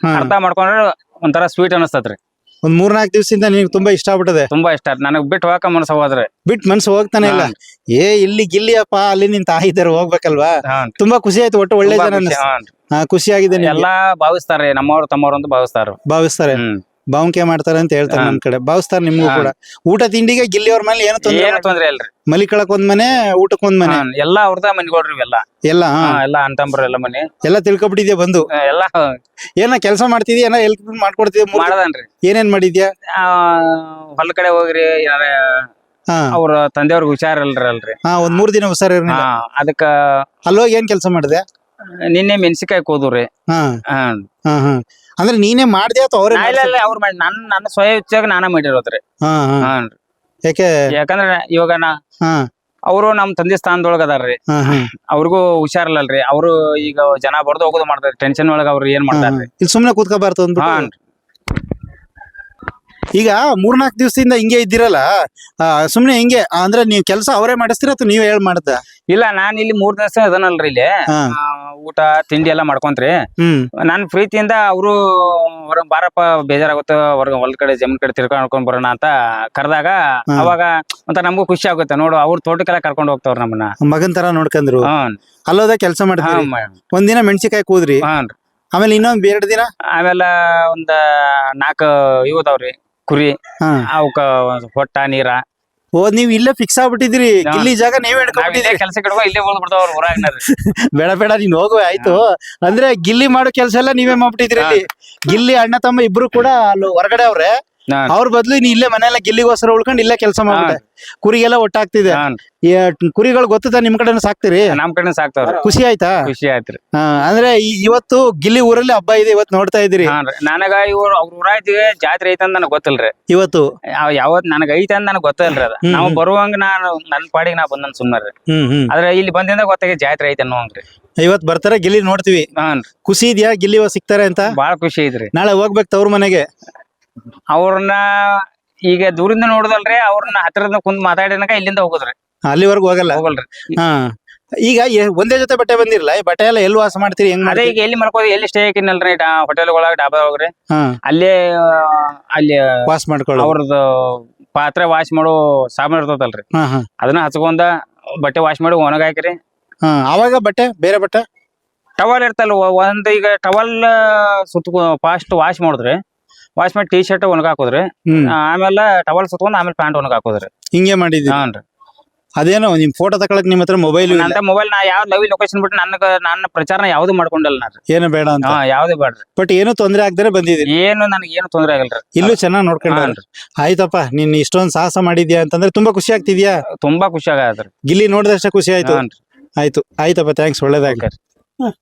Speaker 2: ಹಾ.
Speaker 3: ಅರ್ಥ ಮಾಡ್ಕೊಂಡ್ರೆ ಒಂಥರ ಸ್ವೀಟ್ ಅನಸ್ತತ್ರಿ
Speaker 2: ಒಂದ್ ಮೂರ್ನಾಲ್ಕು ದಿವಸದಿಂದ ನಿಮ್ಗೆ ತುಂಬಾ ಇಷ್ಟ ಆಗ್ಬಿಟ್ಟದೆ.
Speaker 3: ತುಂಬಾ ಇಷ್ಟ ನನಗ್ ಬಿಟ್ಟು ಹೋಗಕ ಮನ್ಸ ಹೋದ್ರಿ
Speaker 2: ಬಿಟ್ ಮನ್ಸು ಹೋಗ್ತಾನೆ ಇಲ್ಲ. ಏ ಇಲ್ಲಿ ಗಿಲ್ಲಿಯಪ್ಪ ಅಲ್ಲಿ ನಿನ್ ತಾಯಿ ಇದ್ದಾರೆ ಹೋಗ್ಬೇಕಲ್ವಾ? ತುಂಬಾ ಖುಷಿ ಆಯ್ತು ಒಟ್ಟು ಒಳ್ಳೆ ಜನ ಅನ್ನಿಸ್ತು. ಹಾ, ಖುಷಿ ಆಗಿದೆ ನಿಮ್ಗೆ.
Speaker 3: ಎಲ್ಲಾ ಭಾವಿಸ್ತಾರೆ ನಮ್ಮವ್ರು ತಮ್ಮವ್ರು ಅಂತ ಭಾವಿಸ್ತಾರ.
Speaker 2: ಭಾವಿಸ್ತಾರೆ.
Speaker 3: ಹ್ಮ್.
Speaker 2: ಬಾವುಂಕೆ ಮಾಡ್ತಾರ ಅಂತ ಹೇಳ್ತಾರೆ. ನಮ್ ಕಡೆ. ಭಾವಿಸ್ತಾರೆ ನಿಮ್ಗೂ
Speaker 3: ಹಾ.
Speaker 2: ಕೂಡ. ಊಟ ತಿಂಡಿಗೆ ಗಿಲ್ಲಿ ಅವ್ರ ಮೇಲೆ ಏನು ತೊಂದ್ರೆ
Speaker 3: ಏನು ತೊಂದ್ರೆ ಇಲ್ರಿ.
Speaker 2: ಮಲಿಕಳಕ್ ಒಂದ್ ಮನೆ ಊಟಕ್ ಒಂದ್ ಮನೆ.
Speaker 3: ಹಾ, ಎಲ್ಲಾ ಅವ್ರದ ಮನಿಗಳ್ರಿ ಇವೆಲ್ಲ.
Speaker 2: ಎಲ್ಲ ಹಾ,
Speaker 3: ಹಾ, ಎಲ್ಲಾ ಅಂತಂಬ್ರ ಎಲ್ಲ ಮನಿ.
Speaker 2: ಎಲ್ಲ ತಿಳ್ಕೊಬಿಟ್ಟಿದ್ಯಾ ಬಂದು?
Speaker 3: ಎಲ್ಲ ಎಲ್ಲಾ.
Speaker 2: ಏನ ಕೆಲಸ ಮಾಡ್ತಿದ್ಯಾ? ಏನ ಹೆಲ್ಪ್ ಮಾಡ್ಕೊಡ್ತಿದ್ಯಾ ಮೂರ್-
Speaker 3: ಮಾಡದನ್ರಿ.
Speaker 2: ಏನೇನ್ ಮಾಡಿದ್ಯಾ?
Speaker 3: ಆ, ಹೊಲ ಕಡೆ ಹೋಗ್ರಿ ಯಾರ
Speaker 2: ಹಾ.
Speaker 3: ಅವ್ರ ತಂದೆಯವ್ರಿಗೆ ಹುಷಾರ್ ಇಲ್ರಿ ಅಲ್ರಿ
Speaker 2: ಹಾ ಒಂದ್ ಮೂರ್ ದಿನ ಹುಷಾರಿರ್ಲಿಲ್ಲ
Speaker 3: ಹಾ ಅದಕ್ಕ
Speaker 2: ಅಲ್ಲೋಗಿ ಏನ್ ಕೆಲಸ ಮಾಡಿದೆ
Speaker 3: ನಿನ್ನೆ ಮೆಣಸಿಕಾಯಿ ಕೋದ್ರಿ
Speaker 2: ಹಾ.
Speaker 3: ಹಾ.
Speaker 2: ಹಾ ಹಾ. ಅಂದ್ರೆ ನೀನೇ ಮಾಡ್ದೆ ಅಥವಾ ಅವ್ರೇ
Speaker 3: ಇಲ್ಲ ಇಲ್ಲ ಅವ್ರ ಮಾಡಿ. ನನ್ ನನ್ನ ಸ್ವಯ ಇಚ್ಛೆಗೆ ನಾನ ಮಾಡಿರೋದ್ರಿ.
Speaker 2: ಹಾ ಹಾ.
Speaker 3: ಹಾ.
Speaker 2: ಯಾಕೆ?
Speaker 3: ಯಾಕಂದ್ರ ಇವಾಗ ನಾ
Speaker 2: ಹಾ.
Speaker 3: ಅವರು ನಮ್ ತಂದೆ ಸ್ಥಾನದೊಳಗ ಅದಾರ್ರಿ.
Speaker 2: ಹಾ ಹಾ.
Speaker 3: ಅವ್ರಿಗೂ ಹುಷಾರಿಲ್ಲಲ್ರಿ. ಅವರು ಈಗ ಜನ ಬರ್ದು ಹೋಗೋದು ಮಾಡ್ತಾರೆ. ಟೆನ್ಷನ್ ಒಳಗ ಅವ್ರು ಏನ್ ಮಾಡ್ತಾರ್ರಿ.
Speaker 2: ಇಲ್ಲಿ ಸುಮ್ನೆ ಕೂತ್ಕೋಬಾರ್ದು ಅಂದ್ಬಿಟ್ಟು ಈಗ ಮೂರ್ನಾಲ್ಕು ದಿವಸದಿಂದ ಹಿಂಗೆ ಇದ್ದಿರಲ್ಲ ಸುಮ್ನೆ ಹಿಂಗೆ ಅಂದ್ರೆ ನೀವು ಕೆಲಸ ಅವರೇ ಮಾಡಿಸ್ತೀರ ಅಥವಾ ನೀವ್ ಹೇಳ್ ಮಾಡ್ದ
Speaker 3: ಇಲ್ಲ ನಾನ್ ಇಲ್ಲಿ ಮೂರ್ ದಿವಸ ಅದನಲ್ರಿ ಇಲ್ಲಿ. ಆ, ಊಟ ತಿಂಡಿ ಎಲ್ಲ ಮಾಡ್ಕೊಂತ್ರಿ.
Speaker 2: ಹ್ಮ್.
Speaker 3: ನಾನ್ ಪ್ರೀತಿಯಿಂದ ಅವರು ಹೊರಗ್ ಬಾರಪ್ಪ ಬೇಜಾರಾಗುತ್ತೆ ಹೊರಗ ಹೊಲ್ ಕಡೆ ಜಮೀನ್ ಕಡೆ ತಿರ್ಕೊಂಡ್ಕೊಂಡ್ ಬರೋಣ ಅಂತ ಕರೆದಾಗ
Speaker 2: ಹಾ.
Speaker 3: ಅವಾಗ ಅಂತ ನಮ್ಗೂ ಖುಷಿ ಆಗುತ್ತೆ. ನೋಡು ಅವ್ರ ತೋಟಕ್ಕೆಲ್ಲ ಕರ್ಕೊಂಡು ಹೋಗ್ತಾವ್ರ ನಮ್ಮನ್ನ.
Speaker 2: ಮಗನ್ ತರ ನೋಡ್ಕಂದ್ರು.
Speaker 3: ಹ್ಮ್
Speaker 2: ಅಲ್ಲೋದ ಕೆಲಸ ಮಾಡ್ತೀರಿ ಒಂದಿನ ಮೆಣಸಿಕಾಯಿ ಕೂದ್ರಿ? ಆಮೇಲೆ ಇನ್ನೊಂದ್ ಎರಡು ದಿನ?
Speaker 3: ಆಮೇಲೆ ಒಂದ್ ನಾಲ್ಕು ಇವದಾವ್ರಿ ಕುರಿ
Speaker 2: ಹಾ.
Speaker 3: ಅವಕ್ಕ ಒಂದ್ ಹೊಟ್ಟ ನೀರ.
Speaker 2: ಓ ನೀವ್ ಇಲ್ಲೇ ಫಿಕ್ಸ್ ಆಗ್ಬಿಟ್ಟಿದ್ರಿ
Speaker 3: ಹಾ.
Speaker 2: ಇಲ್ಲಿ ಜಾಗ ನೀವೇ
Speaker 3: ನಾವ್ ಇಲ್ಲೇ
Speaker 2: ಹಿಡ್ಕೊಂಡ್ಬಿಟ್ಟಿದ್ರಿ
Speaker 3: ಕೆಲ್ಸ ಕಿಡುವ ಇಲ್ಲೇ ಬಂದ್ ಬಿಡ್ತಾವ ಅವ್ರ
Speaker 2: ಬೇಡ ಬೇಡ ನೀನ್ ಹೋಗುವ ಆಯ್ತು. ಅಂದ್ರೆ ಗಿಲ್ಲಿ ಮಾಡೋ ಕೆಲಸ ಎಲ್ಲ ನೀವೇ ಮಾಡ್ಬಿಟ್ಟಿದ್ರಿ ಇಲ್ಲಿ. ಗಿಲ್ಲಿ ಅಣ್ಣ ತಮ್ಮ ಇಬ್ರು ಕೂಡ ಅಲ್ಲಿ ಹೊರಗಡೆ ಅವ್ರೆ. ಅವ್ರ ಬದ್ಲು ನೀ ಇಲ್ಲೇ ಮನೆಯಲ್ಲ ಗಿಲ್ಲಿಗೋಸ್ಕರ ಉಳ್ಕೊಂಡು ಇಲ್ಲೇ ಕೆಲಸ ಮಾಡ್ಬಿಟ್ಟೆ. ಕುರಿಗೆಲ್ಲ ಒಟ್ಟಾಗ್ತಿದೆ. ಕುರಿಗಳು ಗೊತ್ತದ ನಿಮ್ ಕಡೆನೂ ಸಾಕ್ತಿರಿ?
Speaker 3: ನಮ್ ಕಡೆ ಸಾಕ್ತಾವ್ರಿ.
Speaker 2: ಖುಷಿ ಆಯ್ತಾ?
Speaker 3: ಖುಷಿ ಆಯ್ತ್ರಿ.
Speaker 2: ಹಾ, ಅಂದ್ರೆ ಈ- ಇವತ್ತು ಗಿಲ್ಲಿ ಊರಲ್ಲಿ ಹಬ್ಬ ಇದೆ ಇವತ್ತು ನೋಡ್ತಾ
Speaker 3: ಹಾನ್ರಿ ನನಗ ಇವ್ರ ಅವ್ರ ಊರಾಗ ಜಾತ್ರೆ ಅಂತ ನನಗ್ ಗೊತ್ತಿಲ್ರಿ.
Speaker 2: ಇವತ್ತು?
Speaker 3: ಯಾವತ್ ನನಗ ಐತೆ ಅಂತ ನನಗ್ ಗೊತ್ತಿಲ್ರಿ ಅದ.
Speaker 2: ಹ್ಮ್,
Speaker 3: ನಾವು ಬರುವಂಗ ನಾನು ನನ್ ಪಾಡಿಗೆ ನಾ ಬಂದನ್ ಸುಮ್ಮನೆ
Speaker 2: ಹ್ಮ್ ಹ್ಮ್.
Speaker 3: ಆದ್ರೆ ಇಲ್ಲಿ ಬಂದಿಂದ ಗೊತ್ತಾಗ ಜಾತ್ರೆ ಐತೆ ಅನ್ನೋಂಗ್ರಿ
Speaker 2: ಇವತ್ ಬರ್ತಾರೆ ಗಿಲ್ಲಿ ನೋಡ್ತೀವಿ. ಖುಷಿ ಇದೆಯಾ ಗಿಲ್ಲಿ ಸಿಗ್ತಾರೆ ಅಂತ?
Speaker 3: ಬಾಳ ಖುಷಿ ಐತ್ರಿ.
Speaker 2: ನಾಳೆ ಹೋಗ್ಬೇಕು ತವ್ರ ಮನೆಗೆ.
Speaker 3: ಅವ್ರನ್ನ ಈಗ ದೂರಿಂದ ನೋಡುದಲ್ರಿ ಅವ್ರನ್ನ ಹತ್ತಿರದ ಕುಂತ್ ಮಾತಾಡಿನಕ ಇಲ್ಲಿಂದ ಹೋಗುದ್ರಿ.
Speaker 2: ಅಲ್ಲಿವರೆಗೂ ಹೋಗಲ್ಲ?
Speaker 3: ಹೋಗಲ್ರಿ.
Speaker 2: ಹಾ. ಈಗ ಎ- ಒಂದೇ ಜೊತೆ ಬಟ್ಟೆ ಬಂದಿರಲ್ಲ ಈ ಬಟ್ಟೆ ಎಲ್ಲ ಎಲ್ಲಿ ವಾಸ ಮಾಡ್ತೀರಿ ಹೆಂಗ್
Speaker 3: ಅದೇ
Speaker 2: ಮಾಡ್ತೀರಿ?
Speaker 3: ಈಗ ಎಲ್ಲಿ ಮಾಡ್ಕೋದು ಎಲ್ಲಿ ಸ್ಟೇ ಹಾಕಿನಲ್ರಿ ಹೋಟೆಲ್ ಒಳಗ ಡಾಬಾ ಒಳಗ್ರಿ
Speaker 2: ಹಾ.
Speaker 3: ಅಲ್ಲೇ ಆ, ಅಲ್ಲಿ
Speaker 2: ವಾಸ ಮಾಡ್ಕೊಳ್ಳೋ
Speaker 3: ಅವ್ರದ್ದು ಪಾತ್ರೆ ವಾಶ್ ಮಾಡೋ ಸಾಮಾನ್ ಇರ್ತದಲ್ರಿ.
Speaker 2: ಹಾ ಹಾ.
Speaker 3: ಅದನ್ನ ಹಚ್ಕೊಂಡ ಬಟ್ಟೆ ವಾಶ್ ಮಾಡಿ ಒಣಗ ಹಾಕ್ರಿ.
Speaker 2: ಹಾ ಅವಾಗ ಬಟ್ಟೆ ಬೇರೆ ಬಟ್ಟೆ?
Speaker 3: ಟವಲ್ ಇರ್ತಲ್ಲ ಒಂದ್ ಈಗ ಟವಲ್ ಸುತ್ತ ಫಾಸ್ಟ್ ವಾಶ್ ಮಾಡಿದ್ರಿ. ವಾಶ್ ಮಾಡಿ ಟೀ ಶರ್ಟ್ ಒಣಗ ಹಾಕೋದ್ರಿ.
Speaker 2: ಹ್ಮ್.
Speaker 3: ಆಮೇಲೆ ಟವಲ್ ಸುತ್ಕೊಂಡ್ ಆಮೇಲೆ ಪ್ಯಾಂಟ್ ಒಣಗ ಹಾಕೋದ್ರಿ.
Speaker 2: ಹಿಂಗೆ ಮಾಡಿದ್ರಿ
Speaker 3: ಹಾನ್ರಿ
Speaker 2: ಅದೇನೋ ನಿಮ್ ಫೋಟೋ ತಕೊಳಕ್ ನಿಮ್ ಹತ್ರ ಮೊಬೈಲ್
Speaker 3: ಅಂತ ಮೊಬೈಲ್ ನಾ ಯಾವ ಲವ್ ಲೊಕೇಶನ್ ಬಿಟ್ಟು ನನಗ ನನ್ನ ಪ್ರಚಾರನ ಯಾವ್ದು ಮಾಡ್ಕೊಂಡಲ್ಲ ನಾನು
Speaker 2: ಏನು ಬೇಡ ಅಂತ?
Speaker 3: ಹಾ ಯಾವ್ದು ಬೇಡ್ರಿ.
Speaker 2: ಬಟ್ ಏನು ತೊಂದ್ರೆ ಆಗ್ದೇ ಬಂದಿದ್ದೀನಿ
Speaker 3: ಏನು ನನಗೆ ಏನು ತೊಂದ್ರೆ ಆಗಲ್ರಿ.
Speaker 2: ಇಲ್ಲೂ ಚೆನ್ನಾಗಿ ನೋಡ್ಕೊಂಡ್ರಿ. ಆಯ್ತಪ್ಪ ನೀನ್ ಇಷ್ಟೊಂದ್ ಸಾಹಸ ಮಾಡಿದ್ಯಾ ಅಂತಂದ್ರೆ ತುಂಬಾ ಖುಷಿ ಆಗ್ತಿದ್ಯಾ?
Speaker 3: ತುಂಬಾ ಖುಷಿ ಆಗದ್ರಿ
Speaker 2: ಗಿಲ್ಲಿ ನೋಡಿದಷ್ಟೇ ಖುಷಿ ಆಯ್ತು.
Speaker 3: ಹಾನ್ರಿ
Speaker 2: ಆಯ್ತು ಆಯ್ತಪ್ಪ ಥ್ಯಾಂಕ್ಸ್ ಒಳ್ಳೇದಾಗ್ಲಿ.
Speaker 3: Okay.